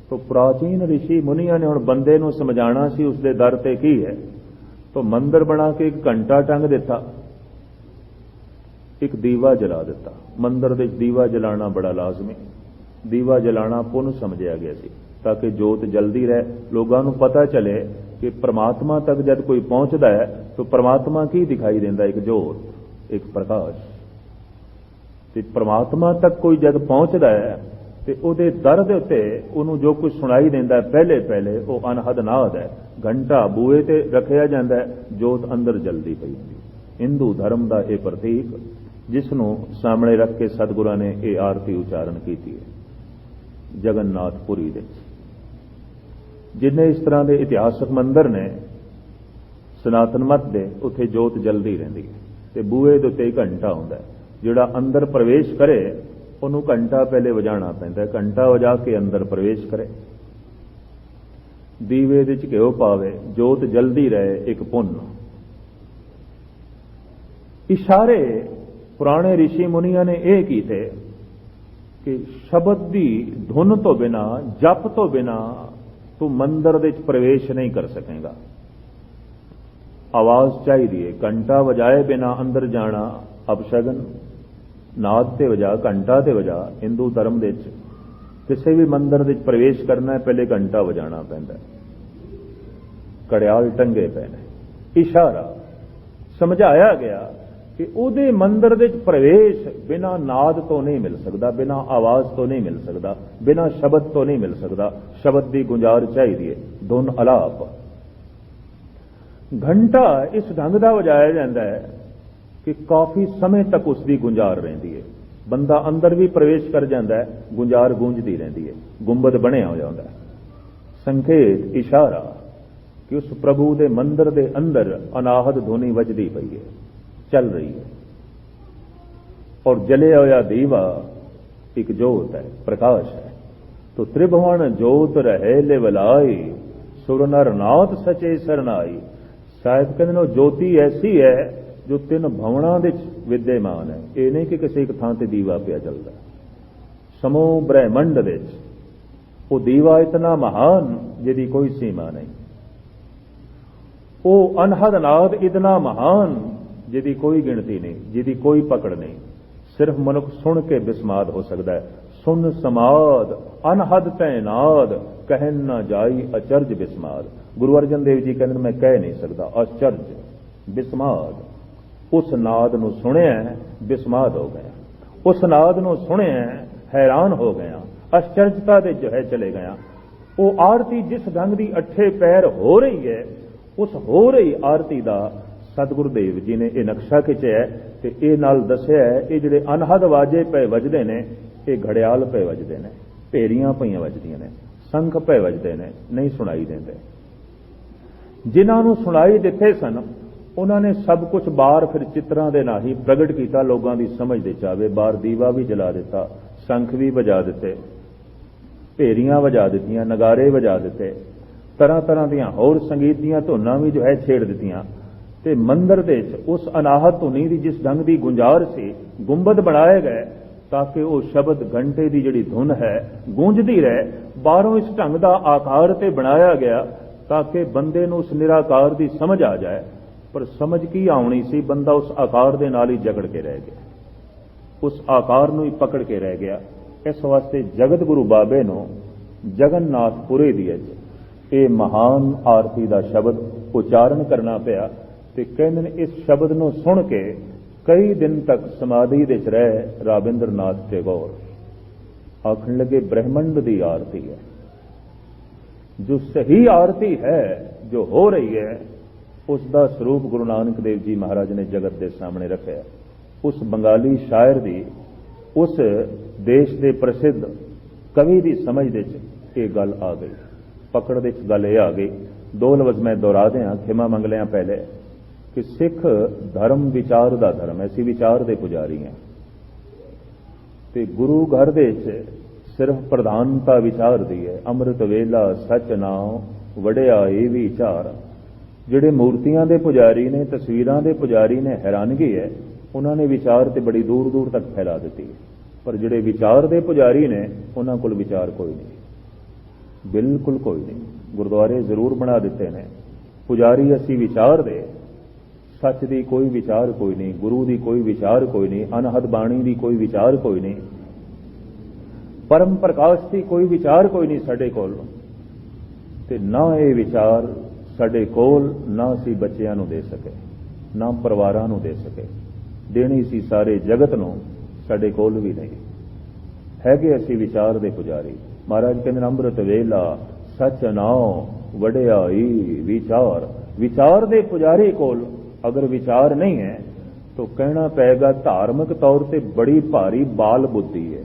ਤੋ ਪ੍ਰਾਚੀਨ ਰਿਸ਼ੀ ਮੁਨੀਆਂ ਨੇ ਹੁਣ ਬੰਦੇ ਨੂੰ ਸਮਝਾਣਾ ਸੀ ਉਸ ਦੇ ਦਰ ਤੇ ਕੀ ਹੈ? ਤੋ ਮੰਦਰ ਬਣਾ ਕੇ ਇੱਕ ਘੰਟਾ ਟੰਗ ਦਿੱਤਾ। ਇੱਕ ਦੀਵਾ ਜਲਾ ਦਿੱਤਾ। ਮੰਦਰ ਦੇ ਦੀਵਾ ਜਲਾਣਾ ਬੜਾ ਲਾਜ਼ਮੀ। ਦੀਵਾ ਜਲਾਣਾ ਪੁੰਨ ਸਮਝਿਆ ਗਿਆ ਸੀ, ਤਾਂ ਕਿ ਜੋਤ ਜਲਦੀ ਰਹੇ। ਲੋਕਾਂ ਨੂੰ ਪਤਾ ਚੱਲੇ ਕਿ ਪ੍ਰਮਾਤਮਾ ਤੱਕ ਜਦ ਕੋਈ ਪਹੁੰਚਦਾ ਹੈ, ਤਾਂ ਪ੍ਰਮਾਤਮਾ ਕੀ ਦਿਖਾਈ ਦਿੰਦਾ? ਇੱਕ ਜੋਤ, ਇੱਕ ਪ੍ਰਕਾਸ਼। ਤੇ ਪ੍ਰਮਾਤਮਾ ਤੱਕ ਕੋਈ ਜਦ ਪਹੁੰਚਦਾ ਹੈ ਤੇ ਉਹਦੇ ਦਰ ਦੇ ਉੱਤੇ ਉਹਨੂੰ ਜੋ ਕੁਝ ਸੁਣਾਈ ਦਿੰਦਾ ਪਹਿਲੇ ਪਹਿਲੇ ਉਹ ਅਨਹਦ ਨਾਦ ਹੈ। ਘੰਟਾ ਬੂਏ ਤੇ ਰੱਖਿਆ ਜਾਂਦਾ ਜੋਤ ਅੰਦਰ ਜਲਦੀ ਪਈ ਹੁੰਦੀ ਹਿੰਦੂ ਧਰਮ ਦਾ ਇਹ ਪ੍ਰਤੀਕ, ਜਿਸ ਨੂੰ ਸਾਹਮਣੇ ਰੱਖ ਕੇ ਸਤਿਗੁਰਾਂ ਨੇ ਇਹ ਆਰਤੀ ਉਚਾਰਨ ਕੀਤੀ ਹੈ। ਜਗਨਨਾਥਪੁਰੀ ਦੇ ਜਿੰਨੇ ਇਸ ਤਰ੍ਹਾਂ ਦੇ ਇਤਿਹਾਸਕ ਮੰਦਰ ਨੇ, ਸਨਾਤਨ ਮਤ ਦੇ, ਉੱਥੇ ਜੋਤ ਜਲਦੀ ਰਹਿੰਦੀ ਹੈ। ਤੇ ਬੂਏ ਦੇ ਉੱਤੇ ਘੰਟਾ ਹੁੰਦਾ ਹੈ, ਜਿਹੜਾ ਅੰਦਰ ਪ੍ਰਵੇਸ਼ ਕਰੇ ਉਹਨੂੰ ਘੰਟਾ ਪਹਿਲੇ ਵਜਾਣਾ ਪੈਂਦਾ ਘੰਟਾ ਵਜਾ ਕੇ ਅੰਦਰ ਪ੍ਰਵੇਸ਼ ਕਰੇ। ਦੀਵੇ ਦੇ ਚ ਘਿਓ ਪਾਵੇ, ਜੋਤ ਜਲਦੀ ਰਹੇ, ਇੱਕ ਪੁੰਨ। ਇਸ਼ਾਰੇ ਪੁਰਾਣੇ ઋષਿ ਮੁਨੀਆਂ ਨੇ ਇਹ ਕੀਤੇ ਕਿ ਸ਼ਬਦ ਦੀ ਧੁਨ ਤੋਂ ਬਿਨਾ, ਜਪ ਤੋਂ ਬਿਨਾ ਤੂੰ ਮੰਦਰ ਦੇ ਵਿੱਚ ਪ੍ਰਵੇਸ਼ ਨਹੀਂ ਕਰ ਸਕੇਗਾ। ਆਵਾਜ਼ ਚਾਹੀਦੀ ਹੈ ਘੰਟਾ ਵਜਾਏ ਬਿਨਾ ਅੰਦਰ ਜਾਣਾ ਅਪਸ਼ਗਨ। ਨਾਦ ਤੇ ਵਜਾ, ਘੰਟਾ ਤੇ ਵਜਾ ਹਿੰਦੂ ਧਰਮ ਦੇ ਵਿੱਚ ਕਿਸੇ ਵੀ ਮੰਦਰ ਵਿੱਚ ਪ੍ਰਵੇਸ਼ ਕਰਨਾ ਹੈ, ਪਹਿਲੇ ਘੰਟਾ ਵਜਾਣਾ ਪੈਂਦਾ ਕੜਿਆਲ ਟੰਗੇ ਪਏ ਨੇ ਇਸ਼ਾਰਾ। ਸਮਝਾਇਆ ਗਿਆ ਕਿ ਉਹਦੇ ਮੰਦਰ ਦੇ ਵਿੱਚ ਪ੍ਰਵੇਸ਼ ਬਿਨਾ ਨਾਦ ਤੋਂ ਨਹੀਂ ਮਿਲ ਸਕਦਾ, ਬਿਨਾ ਆਵਾਜ਼ ਤੋਂ ਨਹੀਂ ਮਿਲ ਸਕਦਾ, ਬਿਨਾ ਸ਼ਬਦ ਤੋਂ ਨਹੀਂ ਮਿਲ ਸਕਦਾ। ਸ਼ਬਦ ਦੀ ਗੁੰਜਾਰ ਚਾਹੀਦੀ ਹੈ। ਦੋਨ ਅਲਾਪ। ਘੰਟਾ ਇਸ ਢੰਗ ਦਾ ਵਜਾਇਆ ਜਾਂਦਾ ਹੈ ਕਿ ਕਾਫੀ ਸਮੇਂ ਤੱਕ ਉਸ ਦੀ ਗੁੰਜਾਰ ਰਹਿੰਦੀ ਹੈ ਬੰਦਾ ਅੰਦਰ ਵੀ ਪ੍ਰਵੇਸ਼ ਕਰ ਜਾਂਦਾ ਹੈ, ਗੁੰਜਾਰ ਗੂੰਜਦੀ ਰਹਿੰਦੀ ਹੈ ਗੁੰਬਦ ਬਣਿਆ ਹੋ ਜਾਂਦਾ ਹੈ। ਸੰਕੇਤ ਇਸ਼ਾਰਾ ਕਿ ਉਸ ਪ੍ਰਭੂ ਦੇ ਮੰਦਰ ਦੇ ਅੰਦਰ ਅਨਾਹਦ ਧੁਨੀ ਵੱਜਦੀ ਪਈ ਹੈ ਚੱਲ ਰਹੀ ਹੈ ਔਰ ਜਲਿਆ ਹੋਇਆ ਦੀਵਾ ਇੱਕ ਜੋਤ ਹੈ, ਪ੍ਰਕਾਸ਼ ਹੈ। ਤੋ ਤ੍ਰਿਭਵਨ ਜੋਤ ਰਹੇ ਲਿਵਲਾਈ ਸੁਰ ਨਰ ਨਾਥ ਸਚੇ ਸਰਨਾਈ। ਸਾਹਿਬ ਕਹਿੰਦੇ ਨੇ ਜੋਤੀ ਐਸੀ ਹੈ ਜੋ ਤਿੰਨ ਭਵਨਾਂ ਦੇ ਵਿਦੇਮਾਨ ਹੈ, ਇਹ ਨਹੀਂ ਕਿ ਕਿਸੇ ਇੱਕ ਥਾਂ ਤੇ ਦੀਵਾ ਪਿਆ ਚੱਲਦਾ। ਸਮੂਹ ਬ੍ਰਹਿਮੰਡ ਵਿੱਚ, ਉਹ ਦੀਵਾ ਇਤਨਾ ਮਹਾਨ ਜਿਹਦੀ ਕੋਈ ਸੀਮਾ ਨਹੀਂ। ਉਹ ਅਨਹਦ ਨਾਦ ਇਤਨਾ ਮਹਾਨ ਜਿਹਦੀ ਕੋਈ ਗਿਣਤੀ ਨਹੀਂ, ਜਿਹਦੀ ਕੋਈ ਪਕੜ ਨਹੀਂ। ਸਿਰਫ ਮਨੁੱਖ ਸੁਣ ਕੇ ਬਿਸਮਾਦ ਹੋ ਸਕਦਾ ਹੈ। ਸੁਨ ਸਮਾਦ, ਅਨਹਦ ਤੈਨਾਦ ਕਹਿਣ ਨਾ ਜਾਈ ਅਚਰਜ ਬਿਸਮਾਦ। ਗੁਰੂ ਅਰਜਨ ਦੇਵ ਜੀ ਕਹਿੰਦੇ ਮੈਂ ਕਹਿ ਨਹੀਂ ਸਕਦਾ, ਅਚਰਜ ਬਿਸਮਾਦ। ਉਸ ਨਾਦ ਨੂੰ ਸੁਣਿਆ, ਬਿਸਮਾਦ ਹੋ ਗਿਆ। ਉਸ ਨਾਦ ਨੂੰ ਸੁਣਿਆ, ਹੈਰਾਨ ਹੋ ਗਿਆ। ਅਚਰਜਤਾ ਦੇ ਜੋ ਹੈ ਚਲੇ ਗਿਆ। ਉਹ ਆਰਤੀ ਜਿਸ ਢੰਗ ਦੀ ਅੱਠੇ ਪੈਰ ਹੋ ਰਹੀ ਹੈ, ਉਸ ਹੋ ਰਹੀ ਆਰਤੀ ਦਾ ਸਤਿਗੁਰੂ ਦੇਵ ਜੀ ਨੇ ਇਹ ਨਕਸ਼ਾ ਖਿੱਚਿਆ ਤੇ ਇਹ ਨਾਲ ਦੱਸਿਆ, ਇਹ ਜਿਹੜੇ ਅਨਹਦ ਵਾਜੇ ਪਏ ਵੱਜਦੇ ਨੇ, ਇਹ ਘੜਿਆਲ ਪਏ ਵੱਜਦੇ ਨੇ ਭੇਰੀਆਂ ਪਈਆਂ ਵੱਜਦੀਆਂ ਨੇ, ਸੰਖ ਪਏ ਵੱਜਦੇ ਨੇ, ਨਹੀਂ ਸੁਣਾਈ ਦਿੰਦੇ। ਜਿਨ੍ਹਾਂ ਨੂੰ ਸੁਣਾਈ ਦਿੱਤੇ ਸਨ ਉਹਨਾਂ ਨੇ ਸਭ ਕੁਝ ਬਾਹਰ ਫਿਰ ਚਿੱਤਰਾਂ ਦੇ ਨਾਲ ਹੀ ਪ੍ਰਗਟ ਕੀਤਾ, ਲੋਕਾਂ ਦੀ ਸਮਝ ਦੇ ਚਾਵੇ, ਬਾਹਰ ਦੀਵਾ ਵੀ ਜਲਾ ਦਿੱਤਾ, ਸੰਖ ਵੀ ਵਜਾ ਦਿੱਤੇ ਭੇਰੀਆਂ ਵਜਾ ਦਿੱਤੀਆਂ, ਨਗਾਰੇ ਵਜਾ ਦਿੱਤੇ। ਤਰ੍ਹਾਂ ਤਰ੍ਹਾਂ ਦੀਆਂ ਹੋਰ ਸੰਗੀਤ ਦੀਆਂ ਧੁਨਾਂ ਵੀ ਜੋ ਹੈ ਛੇੜ ਦਿੱਤੀਆਂ। ਤੇ ਮੰਦਰ ਦੇ ਵਿੱਚ ਉਸ ਅਨਾਹਤ ਧੁਨੀ ਦੀ ਜਿਸ ਢੰਗ ਦੀ ਗੁੰਜਾਰ ਸੀ, ਗੁੰਬਦ ਬਣਾਏ ਗਏ, ਤਾਂ ਕਿ ਉਹ ਸ਼ਬਦ ਘੰਟੇ ਦੀ ਜਿਹੜੀ ਧੁਨ ਹੈ, ਗੂੰਜਦੀ ਰਹੇ, ਬਾਹਰੋਂ ਇਸ ਢੰਗ ਦਾ ਆਕਾਰ ਤੇ ਬਣਾਇਆ ਗਿਆ, ਤਾਂ ਕਿ ਬੰਦੇ ਨੂੰ ਉਸ ਨਿਰਾਕਾਰ ਦੀ ਸਮਝ ਆ ਜਾਏ। ਪਰ ਸਮਝ ਕੀ ਆਉਣੀ ਸੀ, ਬੰਦਾ ਉਸ ਆਕਾਰ ਦੇ ਨਾਲ ਹੀ ਜਗੜ ਕੇ ਰਹਿ ਗਿਆ। ਉਸ ਆਕਾਰ ਨੂੰ ਹੀ ਪਕੜ ਕੇ ਰਹਿ ਗਿਆ। ਇਸ ਵਾਸਤੇ ਜਗਤ ਗੁਰੂ ਬਾਬੇ ਨੂੰ ਜਗਨਨਾਥਪੁਰੇ ਦੀ ਅੱਜ ਇਹ ਮਹਾਨ ਆਰਤੀ ਦਾ ਸ਼ਬਦ ਉਚਾਰਨ ਕਰਨਾ ਪਿਆ ਤੇ ਕਹਿੰਦੇ ਨੇ ਇਸ ਸ਼ਬਦ ਨੂੰ ਸੁਣ ਕੇ ਕਈ ਦਿਨ ਤੱਕ ਸਮਾਧੀ ਦੇ ਵਿੱਚ ਰਹਿ ਰਾਬਿੰਦਰਨਾਥ ਟੈਗੋਰ ਆਖਣ ਲੱਗੇ, ਬ੍ਰਹਿਮੰਡ ਦੀ ਆਰਤੀ ਹੈ। ਜੋ ਸਹੀ ਆਰਤੀ ਹੈ, ਜੋ ਹੋ ਰਹੀ ਹੈ ਉਸ ਦਾ ਸਰੂਪ ਗੁਰੂ ਨਾਨਕ ਦੇਵ ਜੀ ਮਹਾਰਾਜ ਨੇ ਜਗਤ ਦੇ ਸਾਹਮਣੇ ਰੱਖਿਆ। ਉਸ ਬੰਗਾਲੀ ਸ਼ਾਇਰ ਦੀ, ਉਸ ਦੇਸ਼ ਦੇ ਪ੍ਰਸਿੱਧ ਕਵੀ ਦੀ ਸਮਝ ਦੇ ਵਿੱਚ ਇਹ ਗੱਲ ਆ ਗਈ। ਪਕੜ ਦੇ ਵਿੱਚ ਗੱਲ ਇਹ ਆ ਗਈ, ਦੋ ਲਫ਼ਜ਼ ਮੈਂ ਦੁਹਰਾ ਦਿਆਂ, ਖਿਮਾ ਮੰਗ ਲਿਆ ਪਹਿਲੇ, ਕਿ ਸਿੱਖ ਧਰਮ ਵਿਚਾਰ ਦਾ ਧਰਮ ਹੈ, ਅਸੀਂ ਵਿਚਾਰ ਦੇ ਪੁਜਾਰੀ ਹਾਂ। ਤੇ ਗੁਰੂ ਘਰ ਦੇ ਚ ਸਿਰਫ ਪ੍ਰਧਾਨਤਾ ਵਿਚਾਰ ਦੀ ਹੈ, ਅੰਮ੍ਰਿਤ ਵੇਲਾ ਸਚ ਨਾਮ ਵਡਿਆਈ ਵਿਚਾਰ। ਜਿਹੜੇ ਮੂਰਤੀਆਂ ਦੇ ਪੁਜਾਰੀ ਨੇ, ਤਸਵੀਰਾਂ ਦੇ ਪੁਜਾਰੀ ਨੇ ਹੈਰਾਨਗੀ ਹੈ, ਉਹਨਾਂ ਨੇ ਵਿਚਾਰ ਤੇ ਬੜੀ ਦੂਰ ਦੂਰ ਤੱਕ ਫੈਲਾ ਦਿੱਤੀ ਪਰ ਜਿਹੜੇ ਵਿਚਾਰ ਦੇ ਪੁਜਾਰੀ ਨੇ, ਉਹਨਾਂ ਕੋਲ ਵਿਚਾਰ ਕੋਈ ਨਹੀਂ। ਬਿਲਕੁਲ ਕੋਈ ਨਹੀਂ। ਗੁਰਦੁਆਰੇ ਜ਼ਰੂਰ ਬਣਾ ਦਿੱਤੇ ਨੇ। ਪੁਜਾਰੀ ਅਸੀਂ ਵਿਚਾਰ ਦੇ। ਸੱਚ ਦੀ ਕੋਈ ਵਿਚਾਰ ਕੋਈ ਨਹੀਂ, ਗੁਰੂ ਦੀ ਕੋਈ ਵਿਚਾਰ ਕੋਈ ਨਹੀਂ, ਅਨਹਦ ਬਾਣੀ ਦੀ ਕੋਈ ਵਿਚਾਰ ਕੋਈ ਨਹੀਂ, ਪਰਮ ਪ੍ਰਕਾਸ਼ ਦੀ ਕੋਈ ਵਿਚਾਰ ਕੋਈ ਨਹੀਂ ਸਾਡੇ ਕੋਲ। ਤੇ ਨਾ ਇਹ ਵਿਚਾਰ ਸਾਡੇ ਕੋਲ ਨਾ ਅਸੀਂ ਬੱਚਿਆਂ ਨੂੰ ਦੇ ਸਕੇ ਨਾ ਪਰਿਵਾਰਾਂ ਨੂੰ ਦੇ ਸਕੇ। ਦੇਣੀ ਸੀ ਸਾਰੇ ਜਗਤ ਨੂੰ ਸਾਡੇ ਕੋਲ ਵੀ ਨਹੀਂ। ਹੈਗੇ ਅਸੀਂ ਵਿਚਾਰ ਦੇ ਪੁਜਾਰੀ। ਮਹਾਰਾਜ ਕਹਿੰਦੇ ਨੇ, ਅੰਮ੍ਰਿਤ ਵੇਲਾ ਸਚ ਨਾਉ ਵਡਿਆਈ ਵਿਚਾਰ। ਵਿਚਾਰ ਦੇ ਪੁਜਾਰੀ ਕੋਲ ਅਗਰ ਵਿਚਾਰ ਨਹੀਂ ਹੈ ਤਾਂ ਕਹਿਣਾ ਪਏਗਾ ਧਾਰਮਿਕ ਤੌਰ ਤੇ ਬੜੀ ਭਾਰੀ ਬਾਲ ਬੁੱਧੀ ਹੈ।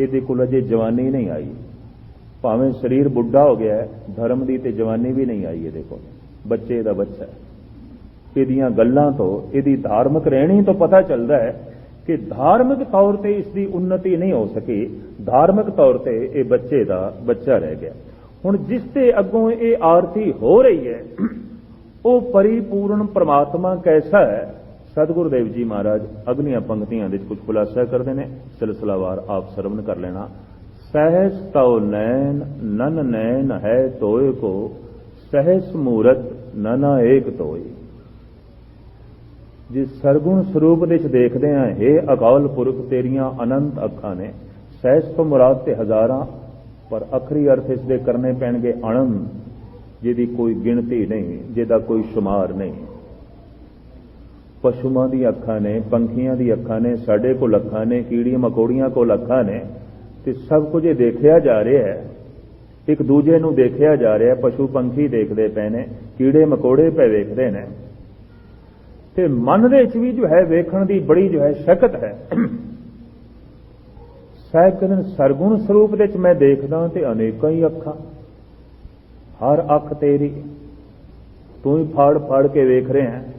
ਇਹਦੇ ਕੋਲ ਅਜੇ ਜਵਾਨੀ ਨਹੀਂ ਆਈ। ਭਾਵੇਂ ਸਰੀਰ ਬੁੱਢਾ ਹੋ ਗਿਆ ਧਰਮ ਦੀ ਤੇ ਜਵਾਨੀ ਵੀ ਨਹੀਂ ਆਈ ਇਹਦੇ ਕੋਲ। ਬੱਚੇ ਦਾ ਬੱਚਾ ਇਹਦੀਆਂ ਗੱਲਾਂ ਤੋਂ, ਇਹਦੀ ਧਾਰਮਿਕ ਰਹਿਣੀ ਤੋਂ ਪਤਾ ਚੱਲਦਾ ਹੈ ਕਿ ਧਾਰਮਿਕ ਤੌਰ ਤੇ ਇਸ ਦੀ ਉન્નਤੀ ਨਹੀਂ ਹੋ ਸਕੀ। ਧਾਰਮਿਕ ਤੌਰ ਤੇ ਇਹ ਬੱਚੇ ਦਾ ਬੱਚਾ ਰਹਿ ਗਿਆ। ਹੁਣ ਜਿਸ ਤੇ ਅੱਗੋਂ ਇਹ ਆਰਤੀ ਹੋ ਰਹੀ ਹੈ, ਉਹ ਪਰਿਪੂਰਨ ਪ੍ਰਮਾਤਮਾ ਕੈਸਾ ਹੈ? ਸਤਿਗੁਰੂ ਦੇਵ ਜੀ ਮਹਾਰਾਜ ਅਗਲੀਆਂ ਪੰਕਤੀਆਂ ਵਿੱਚ ਕੁਝ ਖੁਲਾਸਾ ਕਰਦੇ ਨੇ। ਸਿਲਸਿਲਾਵਾਰ ਆਪ ਸਰਵਨ ਕਰ ਲੈਣਾ। ਸਹਿਸ ਤਉ ਨੈਣ, ਨਨ ਨੈਣ ਹੈ ਤੋਏ ਕੋ ਸਹਿਸ ਮੂਰਤ ਨਨਾ ਏਕ ਤੋਏ। ਜੇ ਸਰਗੁਣ ਸਰੂਪ ਵਿੱਚ ਦੇਖਦੇ ਆਂ हे ਅਕਾਲ ਪੁਰਖ, ਤੇਰੀਆਂ ਅਨੰਤ ਅੱਖਾਂ ਨੇ। ਸਹਿਸ ਤੋਂ ਮੁਰਾਦ ਤੇ ਹਜ਼ਾਰਾਂ, ਪਰ ਅਖਰੀ ਅਰਥ ਇਸ ਦੇ ਕਰਨੇ ਪੈਣਗੇ ਅਨੰਤ ਜਿਹਦੀ ਕੋਈ ਗਿਣਤੀ ਨਹੀਂ, ਜਿਹਦਾ ਕੋਈ ਸ਼ੁਮਾਰ ਨਹੀਂ। ਪਸ਼ੂਆਂ ਦੀ ਅੱਖਾਂ ਨੇ, ਪੰਖੀਆਂ ਦੀ ਅੱਖਾਂ ਨੇ, ਸਾਡੇ ਕੋਲ ਅੱਖਾਂ ਨੇ, ਕੀੜੀਆਂ ਮਕੌੜੀਆਂ ਕੋਲ ਅੱਖਾਂ ਨੇ। ਤੇ ਸਭ ਕੁਝ ਇਹ ਦੇਖਿਆ ਜਾ ਰਿਹਾ ਹੈ। ਇੱਕ ਦੂਜੇ ਨੂੰ ਦੇਖਿਆ ਜਾ ਰਿਹਾ ਹੈ। ਪਸ਼ੂ ਪੰਖੀ ਦੇਖਦੇ ਪਏ ਨੇ, ਕੀੜੇ ਮਕੌੜੇ ਪਏ ਵੇਖਦੇ ਨੇ। ਤੇ ਮਨ ਦੇ ਵਿੱਚ ਵੀ ਜੋ ਹੈ ਵੇਖਣ ਦੀ ਬੜੀ ਜੋ ਹੈ ਸ਼ਕਤ ਹੈ। ਸਾਹਿਬ ਕਹਿੰਦੇ ਸਰਗੁਣ ਸਰੂਪ ਦੇ ਵਿੱਚ ਮੈਂ ਦੇਖਦਾ ਤੇ ਅਨੇਕਾਂ ਹੀ ਅੱਖਾਂ। ਹਰ ਅੱਖ ਤੇਰੀ ਤੂੰ ਹੀ ਫਾੜ ਫਾੜ ਕੇ ਵੇਖ ਰਿਹਾ ਹੈ।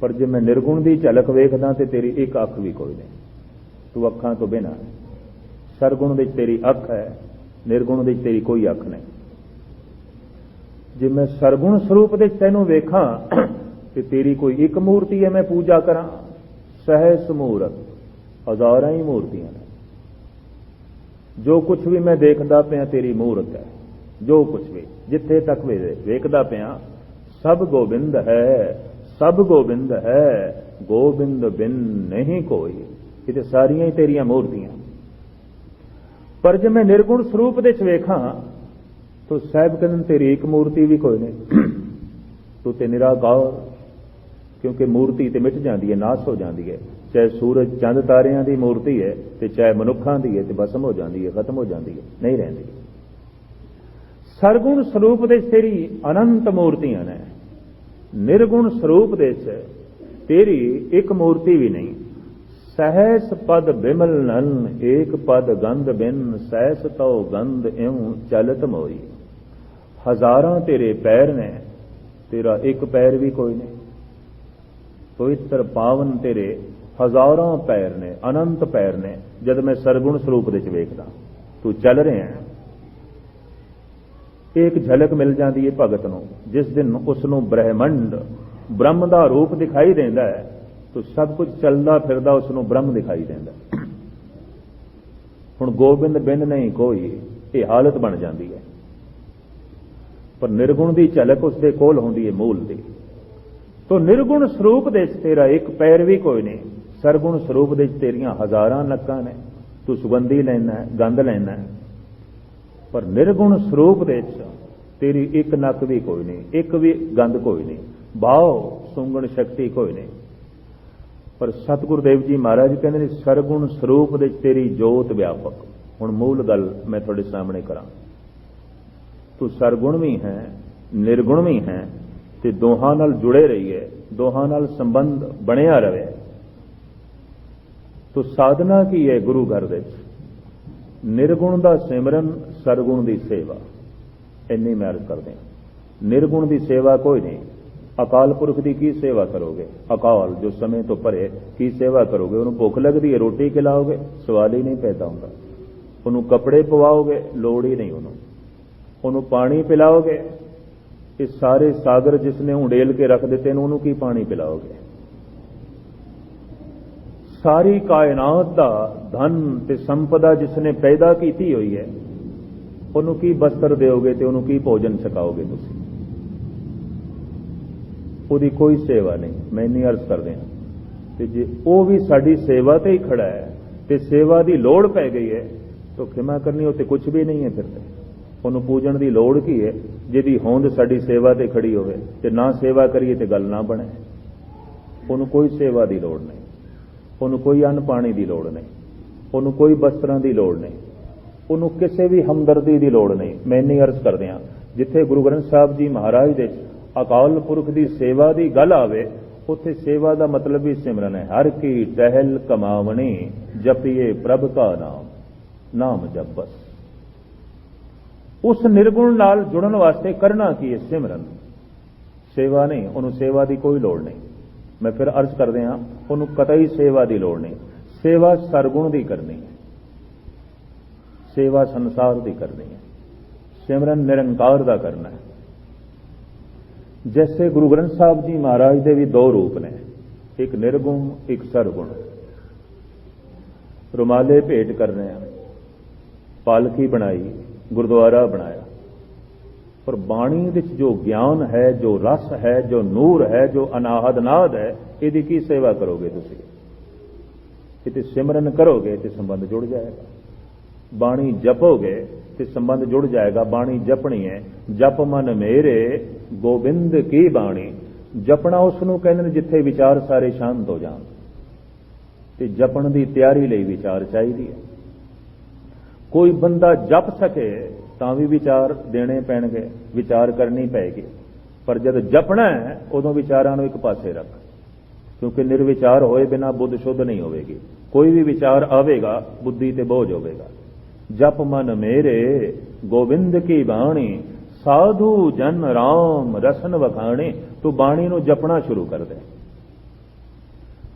ਪਰ ਜੇ ਮੈਂ ਨਿਰਗੁਣ ਦੀ ਝਲਕ ਵੇਖਦਾ ਤੇ ਤੇਰੀ ਇੱਕ ਅੱਖ ਵੀ ਕੋਈ ਨਹੀਂ। ਤੂੰ ਅੱਖਾਂ ਤੋਂ ਬਿਨਾਂ ਸਰਗੁਣ ਵਿੱਚ ਤੇਰੀ ਅੱਖ ਹੈ, ਨਿਰਗੁਣ ਵਿੱਚ ਤੇਰੀ ਕੋਈ ਅੱਖ ਨਹੀਂ। ਜੇ ਮੈਂ ਸਰਗੁਣ ਸਰੂਪ ਦੇ ਵਿੱਚ ਤੈਨੂੰ ਵੇਖਾਂ, ਤੇ ਤੇਰੀ ਕੋਈ ਇੱਕ ਮੂਰਤੀ ਹੈ, ਮੈਂ ਪੂਜਾ ਕਰਾਂ। ਸਹਿਸ ਮੂਰਤ, ਹਜ਼ਾਰਾਂ ਹੀ ਮੂਰਤੀਆਂ ਨੇ। ਜੋ ਕੁਝ ਵੀ ਮੈਂ ਦੇਖਦਾ ਪਿਆ, ਤੇਰੀ ਮੂਰਤ ਹੈ। ਜੋ ਕੁਝ ਵੀ, ਜਿੱਥੇ ਤੱਕ ਵੀ, ਵੇਖਦਾ ਪਿਆ, ਸਭ ਗੋਬਿੰਦ ਹੈ, ਸਭ ਗੋਬਿੰਦ ਹੈ, ਗੋਬਿੰਦ ਬਿਨ ਨਹੀਂ ਕੋਈ। ਇਹ ਤੇ ਸਾਰੀਆਂ ਹੀ ਤੇਰੀਆਂ ਮੂਰਤੀਆਂ ਪਰ ਜੇ ਮੈਂ ਨਿਰਗੁਣ ਸਰੂਪ ਦੇ ਚ ਵੇਖਾਂ, ਤੋ ਸਾਹਿਬ ਕਹਿੰਦੇ ਤੇਰੀ ਇੱਕ ਮੂਰਤੀ ਵੀ ਕੋਈ ਨਹੀਂ। ਤੂੰ ਤੇ ਨਿਰਾਕਾਰ, ਕਿਉਂਕਿ ਮੂਰਤੀ ਤੇ ਮਿਟ ਜਾਂਦੀ ਹੈ, ਨਾਸ ਹੋ ਜਾਂਦੀ ਹੈ। ਚਾਹੇ ਸੂਰਜ ਚੰਦ ਤਾਰਿਆਂ ਦੀ ਮੂਰਤੀ ਹੈ, ਤੇ ਚਾਹੇ ਮਨੁੱਖਾਂ ਦੀ ਹੈ, ਤੇ ਬਸਮ ਹੋ ਜਾਂਦੀ ਹੈ, ਖਤਮ ਹੋ ਜਾਂਦੀ ਹੈ, ਨਹੀਂ ਰਹਿੰਦੀ। ਸਰਗੁਣ ਸਰੂਪ ਦੇ ਤੇਰੀ ਅਨੰਤ ਮੂਰਤੀਆਂ ਨੇ। ਨਿਰਗੁਣ ਸਰੂਪ ਦੇ ਤੇਰੀ ਇੱਕ ਮੂਰਤੀ ਵੀ ਨਹੀਂ। ਸਹਿਸ ਪਦ ਬਿਮਲ ਨਨ, ਏਕ ਪਦ ਗੰਧ ਬਿਨ, ਸਹਿਸ ਤਉ ਗੰਧ ਇਉ ਚਲਤ ਮੋਈ। ਹਜ਼ਾਰਾਂ ਤੇਰੇ ਪੈਰ ਨੇ, ਤੇਰਾ ਇੱਕ ਪੈਰ ਵੀ ਕੋਈ ਨਹੀਂ। ਪਵਿੱਤਰ ਪਾਵਨ ਤੇਰੇ ਹਜ਼ਾਰਾਂ ਪੈਰ ਨੇ, ਅਨੰਤ ਪੈਰ ਨੇ, ਜਦ ਮੈਂ ਸਰਗੁਣ ਸਰੂਪ ਦੇ ਚ ਵੇਖਦਾ, ਤੂੰ ਚੱਲ ਰਿਹਾ ਹੈ। ਇੱਕ ਝਲਕ ਮਿਲ ਜਾਂਦੀ ਹੈ ਭਗਤ ਨੂੰ, ਜਿਸ ਦਿਨ ਉਸ ਨੂੰ ਬ੍ਰਹਿਮੰਡ ਬ੍ਰਹਮ ਦਾ ਰੂਪ ਦਿਖਾਈ ਦਿੰਦਾ ਹੈ। ਤਾਂ ਸਭ ਕੁਝ ਚੱਲਦਾ ਫਿਰਦਾ ਉਸ ਨੂੰ ਬ੍ਰਹਮ ਦਿਖਾਈ ਦਿੰਦਾ। ਹੁਣ ਗੋਬਿੰਦ ਬਿਨ ਨਹੀਂ ਕੋਈ ਇਹ ਹਾਲਤ ਬਣ ਜਾਂਦੀ ਹੈ। ਪਰ ਨਿਰਗੁਣ ਦੀ ਝਲਕ ਉਸ ਦੇ ਕੋਲ ਹੁੰਦੀ ਹੈ ਮੂਲ ਦੀ ਤੋ ਨਿਰਗੁਣ ਸਰੂਪ ਦੇ 'ਚ ਤੇਰਾ ਇੱਕ ਪੈਰ ਵੀ ਕੋਈ ਨਹੀਂ। ਸਰਗੁਣ ਸਰੂਪ ਦੇ 'ਚ ਤੇਰੀਆਂ ਹਜ਼ਾਰਾਂ ਨੱਕਾਂ ਨੇ। ਤੂੰ ਸੁਗੰਧੀ ਲੈਣਾ ਹੈ, ਗੰਧ ਲੈਣਾ ਪਰ ਨਿਰਗੁਣ ਸਰੂਪ ਦੇ 'ਚ ਤੇਰੀ ਇੱਕ ਨੱਕ ਵੀ ਕੋਈ ਨਹੀਂ ਇੱਕ ਵੀ ਗੰਧ ਕੋਈ ਨਹੀਂ। ਭਾਵ ਸੁੰਗਣ ਸ਼ਕਤੀ ਕੋਈ ਨਹੀਂ। ਪਰ ਸਤਿਗੁਰ ਦੇਵ ਜੀ ਮਹਾਰਾਜ ਕਹਿੰਦੇ ਨੇ, ਸਰਗੁਣ ਸਰੂਪ ਦੇ ਤੇਰੀ ਜੋਤ ਵਿਆਪਕ। ਹੁਣ ਮੂਲ ਗੱਲ ਮੈਂ ਤੁਹਾਡੇ ਸਾਹਮਣੇ ਕਰਾਂ। ਤੂੰ ਸਰਗੁਣ ਵੀ ਹੈ, ਨਿਰਗੁਣ ਵੀ ਹੈ, ਤੇ ਦੋਹਾਂ ਨਾਲ ਜੁੜੇ ਰਹੀਏ, ਦੋਹਾਂ ਨਾਲ ਸੰਬੰਧ ਬਣਿਆ ਰਵੇ। ਤੋ ਸਾਧਨਾ ਕੀ ਹੈ ਗੁਰੂ ਘਰ ਦੇ ਨਿਰਗੁਣ ਦਾ ਸਿਮਰਨ, ਸਰਗੁਣ ਦੀ ਸੇਵਾ। ਇੰਨੀ ਮੈਂ ਅਰਜ਼ ਕਰਦੇ ਨਿਰਗੁਣ ਦੀ ਸੇਵਾ ਕੋਈ ਨਹੀਂ। ਅਕਾਲ ਪੁਰਖ ਦੀ ਕੀ ਸੇਵਾ ਕਰੋਗੇ ਅਕਾਲ ਜੋ ਸਮੇਂ ਤੋਂ ਪਰੇ ਕੀ ਸੇਵਾ ਕਰੋਗੇ ਉਹਨੂੰ ਭੁੱਖ ਲੱਗਦੀ ਹੈ ਰੋਟੀ ਖਿਲਾਓਗੇ ਸਵਾਲ ਹੀ ਨਹੀਂ ਪੈਦਾ ਹੁੰਦਾ ਉਹਨੂੰ ਕੱਪੜੇ ਪਵਾਓਗੇ ਲੋੜ ਹੀ ਨਹੀਂ ਉਹਨੂੰ ਉਹਨੂੰ ਪਾਣੀ ਪਿਲਾਓਗੇ ਇਹ ਸਾਰੇ ਸਾਗਰ ਜਿਸ ਨੇ ਉਂਡੇਲ ਕੇ ਰੱਖ ਦਿੱਤੇ ਨੇ ਉਹਨੂੰ ਕੀ ਪਾਣੀ ਪਿਲਾਓਗੇ ਸਾਰੀ ਕਾਇਨਾਤ ਦਾ ਧਨ ਤੇ ਸੰਪਦਾ ਜਿਸ ਨੇ ਪੈਦਾ ਕੀਤੀ ਹੋਈ ਹੈ ਉਹਨੂੰ ਕੀ ਬਸਤਰ ਦਿਓਗੇ ਤੇ ਉਹਨੂੰ ਕੀ ਭੋਜਨ ਛਕਾਓਗੇ ਤੁਸੀਂ ਉਹਦੀ ਕੋਈ ਸੇਵਾ ਨਹੀਂ। ਮੈਂ ਇੰਨੀ ਅਰਜ਼ ਕਰਦੇ ਹਾਂ ਤੇ ਜੇ ਉਹ ਵੀ ਸਾਡੀ ਸੇਵਾ ਤੇ ਹੀ ਖੜਾ ਹੈ ਤੇ ਸੇਵਾ ਦੀ ਲੋੜ ਪੈ ਗਈ ਹੈ, ਤਾਂ ਖਿਮਾ ਕਰਨੀ ਉਹ ਤੇ ਕੁਝ ਵੀ ਨਹੀਂ ਹੈ ਫਿਰ ਤੇ। ਉਹਨੂੰ ਪੂਜਣ ਦੀ ਲੋੜ ਕੀ ਹੈ? ਜਿਹਦੀ ਹੋਂਦ ਸਾਡੀ ਸੇਵਾ ਤੇ ਖੜੀ ਹੋਵੇ ਤੇ ਨਾ ਸੇਵਾ ਕਰੀਏ ਤੇ ਗੱਲ ਨਾ ਬਣੇ। ਉਹਨੂੰ ਕੋਈ ਸੇਵਾ ਦੀ ਲੋੜ ਨਹੀਂ। ਉਹਨੂੰ ਕੋਈ ਅੰਨ ਪਾਣੀ ਦੀ ਲੋੜ ਨਹੀਂ। ਉਹਨੂੰ ਕੋਈ ਬਸਤਰਾਂ ਦੀ ਲੋੜ ਨਹੀਂ। ਉਹਨੂੰ ਕਿਸੇ ਵੀ ਹਮਦਰਦੀ ਦੀ ਲੋੜ ਨਹੀਂ। ਮੈਂ ਇੰਨੀ ਅਰਜ਼ ਕਰਦਿਆਂ ਜਿੱਥੇ ਗੁਰੂ ਗ੍ਰੰਥ ਸਾਹਿਬ ਜੀ ਮਹਾਰਾਜ ਦੇ ਅਕਾਲ ਪੁਰਖ ਦੀ ਸੇਵਾ ਦੀ ਗੱਲ ਆਵੇ, ਉੱਥੇ ਸੇਵਾ ਦਾ ਮਤਲਬ ਵੀ ਸਿਮਰਨ ਹੈ। ਹਰ ਕੀ ਟਹਿਲ ਕਮਾਵਣੀ, ਜਪੀਏ ਪ੍ਰਭ ਕਾ ਨਾਮ ਨਾਮ ਜਪ ਬਸ। ਉਸ ਨਿਰਗੁਣ ਨਾਲ ਜੁੜਨ ਵਾਸਤੇ ਕਰਨਾ ਕੀ ਹੈ? ਸਿਮਰਨ। ਸੇਵਾ ਨਹੀਂ, ਉਹਨੂੰ ਸੇਵਾ ਦੀ ਕੋਈ ਲੋੜ ਨਹੀਂ। ਮੈਂ ਫਿਰ ਅਰਜ਼ ਕਰਦੇ ਹਾਂ, ਉਹਨੂੰ ਕਤਈ ਸੇਵਾ ਦੀ ਲੋੜ ਨਹੀਂ। ਸੇਵਾ ਸਰਗੁਣ ਦੀ ਕਰਨੀ ਹੈ। ਸੇਵਾ ਸੰਸਾਰ ਦੀ ਕਰਨੀ ਹੈ। ਸਿਮਰਨ ਨਿਰੰਕਾਰ ਦਾ ਕਰਨਾ ਹੈ। ਜੈਸੇ ਗੁਰੂ ਗ੍ਰੰਥ ਸਾਹਿਬ ਜੀ ਮਹਾਰਾਜ ਦੇ ਵੀ ਦੋ ਰੂਪ ਨੇ। ਇੱਕ ਨਿਰਗੁਣ, ਇੱਕ ਸਰਗੁਣ। ਰੁਮਾਲੇ ਭੇਟ ਕਰਨੇ ਆ। ਪਾਲਕੀ ਬਣਾਈ, ਗੁਰਦੁਆਰਾ ਬਣਾਇਆ। ਪਰ ਬਾਣੀ ਵਿੱਚ ਜੋ ਗਿਆਨ ਹੈ, ਜੋ ਰਸ ਹੈ, ਜੋ ਨੂਰ ਹੈ, ਜੋ ਅਨਾਹਦ ਨਾਦ ਹੈ, ਇਹਦੀ ਕੀ ਸੇਵਾ ਕਰੋਗੇ ਤੁਸੀਂ? ਕਿਤੇ ਸਿਮਰਨ ਕਰੋਗੇ ਤੇ ਸੰਬੰਧ ਜੁੜ ਜਾਏਗਾ। ਬਾਣੀ ਜਪੋਗੇ ਤੇ ਸੰਬੰਧ ਜੁੜ ਜਾਏਗਾ, ਬਾਣੀ ਜਪਣੀ ਹੈ। ਜਪ ਮਨ ਮੇਰੇ, ਗੋਬਿੰਦ ਕੀ ਬਾਣੀ? ਜਪਣਾ ਉਸ ਨੂੰ ਕਹਿੰਦੇ ਨੇ ਜਿੱਥੇ ਵਿਚਾਰ ਸਾਰੇ ਸ਼ਾਂਤ ਹੋ ਜਾਣ। ਤੇ ਜਪਣ ਦੀ ਤਿਆਰੀ ਲਈ ਵਿਚਾਰ ਚਾਹੀਦੀ ਹੈ। ਕੋਈ ਬੰਦਾ ਜਪ ਸਕੇ ਤਾਂ ਵੀ ਵਿਚਾਰ ਦੇਣੇ ਪੈਣਗੇ, ਵਿਚਾਰ ਕਰਨੀ ਪਏਗੀ ਪਰ ਜਦ ਜਪਣਾ ਹੈ, ਉਦੋਂ ਵਿਚਾਰਾਂ ਨੂੰ ਇੱਕ ਪਾਸੇ ਰੱਖ। ਕਿਉਂਕਿ ਨਿਰਵਿਚਾਰ ਹੋਏ ਬਿਨਾ ਬੁੱਧ ਸ਼ੁੱਧ ਨਹੀਂ ਹੋਵੇਗੀ। ਕੋਈ ਵੀ ਵਿਚਾਰ ਆਵੇਗਾ, ਬੁੱਧੀ ਤੇ ਬੋਝ ਹੋਵੇਗਾ। ਜਪ ਮਨ ਮੇਰੇ, ਗੋਬਿੰਦ ਕੀ ਬਾਣੀ, ਸਾਧੂ ਜਨ ਰਾਮ ਰਸਨ ਵਖਾਣੇ, ਤੂੰ ਬਾਣੀ ਨੂੰ ਜਪਣਾ ਸ਼ੁਰੂ ਕਰ ਦੇ।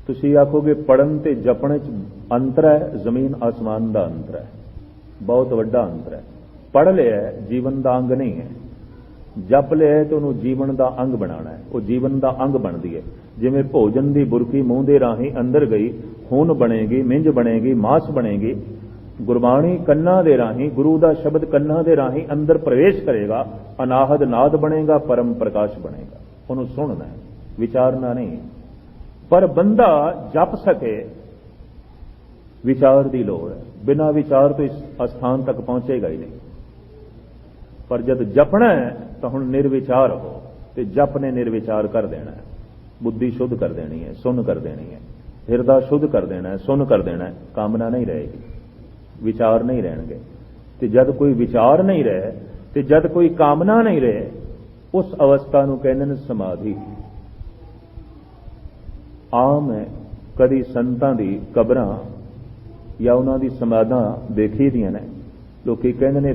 ਤੁਸੀਂ ਆਖੋਗੇ ਪੜਨ ਤੇ ਜਪਣ ਚ ਅੰਤਰ ਹੈ, ਜ਼ਮੀਨ ਆਸਮਾਨ ਦਾ ਅੰਤਰ ਹੈ। ਬਹੁਤ ਵੱਡਾ ਅੰਤਰ ਹੈ। ਪੜ ਲਿਆ, ਜੀਵਨ ਦਾ ਅੰਗ ਨਹੀਂ ਹੈ। ਜਪ ਲਿਆ ਤੇ ਉਹਨੂੰ ਜੀਵਨ ਦਾ ਅੰਗ ਬਣਾਉਣਾ ਹੈ। ਉਹ ਜੀਵਨ ਦਾ ਅੰਗ ਬਣਦੀ ਹੈ। ਜਿਵੇਂ ਭੋਜਨ ਦੀ ਬੁਰਕੀ ਮੂੰਹ ਦੇ ਰਾਹੀਂ ਅੰਦਰ ਗਈ, ਖੂਨ ਬਣੇਗੀ, ਮਿੰਜ ਬਣੇਗੀ, ਮਾਸ ਬਣੇਗੀ ਗੁਰਬਾਣੀ ਕੰਨਾਂ ਦੇ ਰਾਹੀਂ, ਗੁਰੂ ਦਾ ਸ਼ਬਦ ਕੰਨਾਂ ਦੇ ਰਾਹੀਂ ਅੰਦਰ ਪ੍ਰਵੇਸ਼ ਕਰੇਗਾ, ਅਨਾਹਦ ਨਾਦ ਬਣੇਗਾ, ਪਰਮ ਪ੍ਰਕਾਸ਼ ਬਣੇਗਾ। ਉਹਨੂੰ ਸੁਣਨਾ ਹੈ, ਵਿਚਾਰਨਾ ਨਹੀਂ। ਪਰ ਬੰਦਾ ਜਪ ਸਕੇ, ਵਿਚਾਰ ਦੀ ਲੋੜ ਹੈ। ਬਿਨਾਂ ਵਿਚਾਰ ਤੋਂ ਇਸ ਅਸਥਾਨ ਤੱਕ ਪਹੁੰਚੇਗਾ ਹੀ ਨਹੀਂ। ਪਰ ਜਦ ਜਪਣਾ ਤਾਂ ਹੁਣ ਨਿਰਵਿਚਾਰ ਹੋ, ਤੇ ਜਪ ਨੇ ਨਿਰਵਿਚਾਰ ਕਰ ਦੇਣਾ ਹੈ। ਬੁੱਧੀ ਸ਼ੁੱਧ ਕਰ ਦੇਣੀ ਹੈ, ਸੁਣ ਕਰ ਦੇਣੀ ਹੈ। ਹਿਰਦਾ ਸ਼ੁੱਧ ਕਰ ਦੇਣਾ ਹੈ, ਸੁਣ ਕਰ ਦੇਣਾ ਹੈ, ਕਾਮਨਾ ਨਹੀਂ ਰਹੇਗੀ। ਵਿਚਾਰ ਨਹੀਂ ਰਹਿਣਗੇ। ਤੇ ਜਦ ਕੋਈ ਵਿਚਾਰ ਨਹੀਂ ਰਹੇ ਤੇ ਜਦ ਕੋਈ ਕਾਮਨਾ ਨਹੀਂ ਰਹੇ, ਉਸ ਅਵਸਥਾ ਨੂੰ ਕਹਿੰਦੇ ਨੇ ਸਮਾਧੀ। ਆਮ ਹੈ, ਕਦੀ ਸੰਤਾਂ ਦੀ ਕਬਰਾਂ ਜਾਂ ਉਹਨਾਂ ਦੀ ਸਮਾਧਾਂ ਦੇਖੀ ਦੀਆਂ ਨੇ। ਲੋਕੀ ਕਹਿੰਦੇ ਨੇ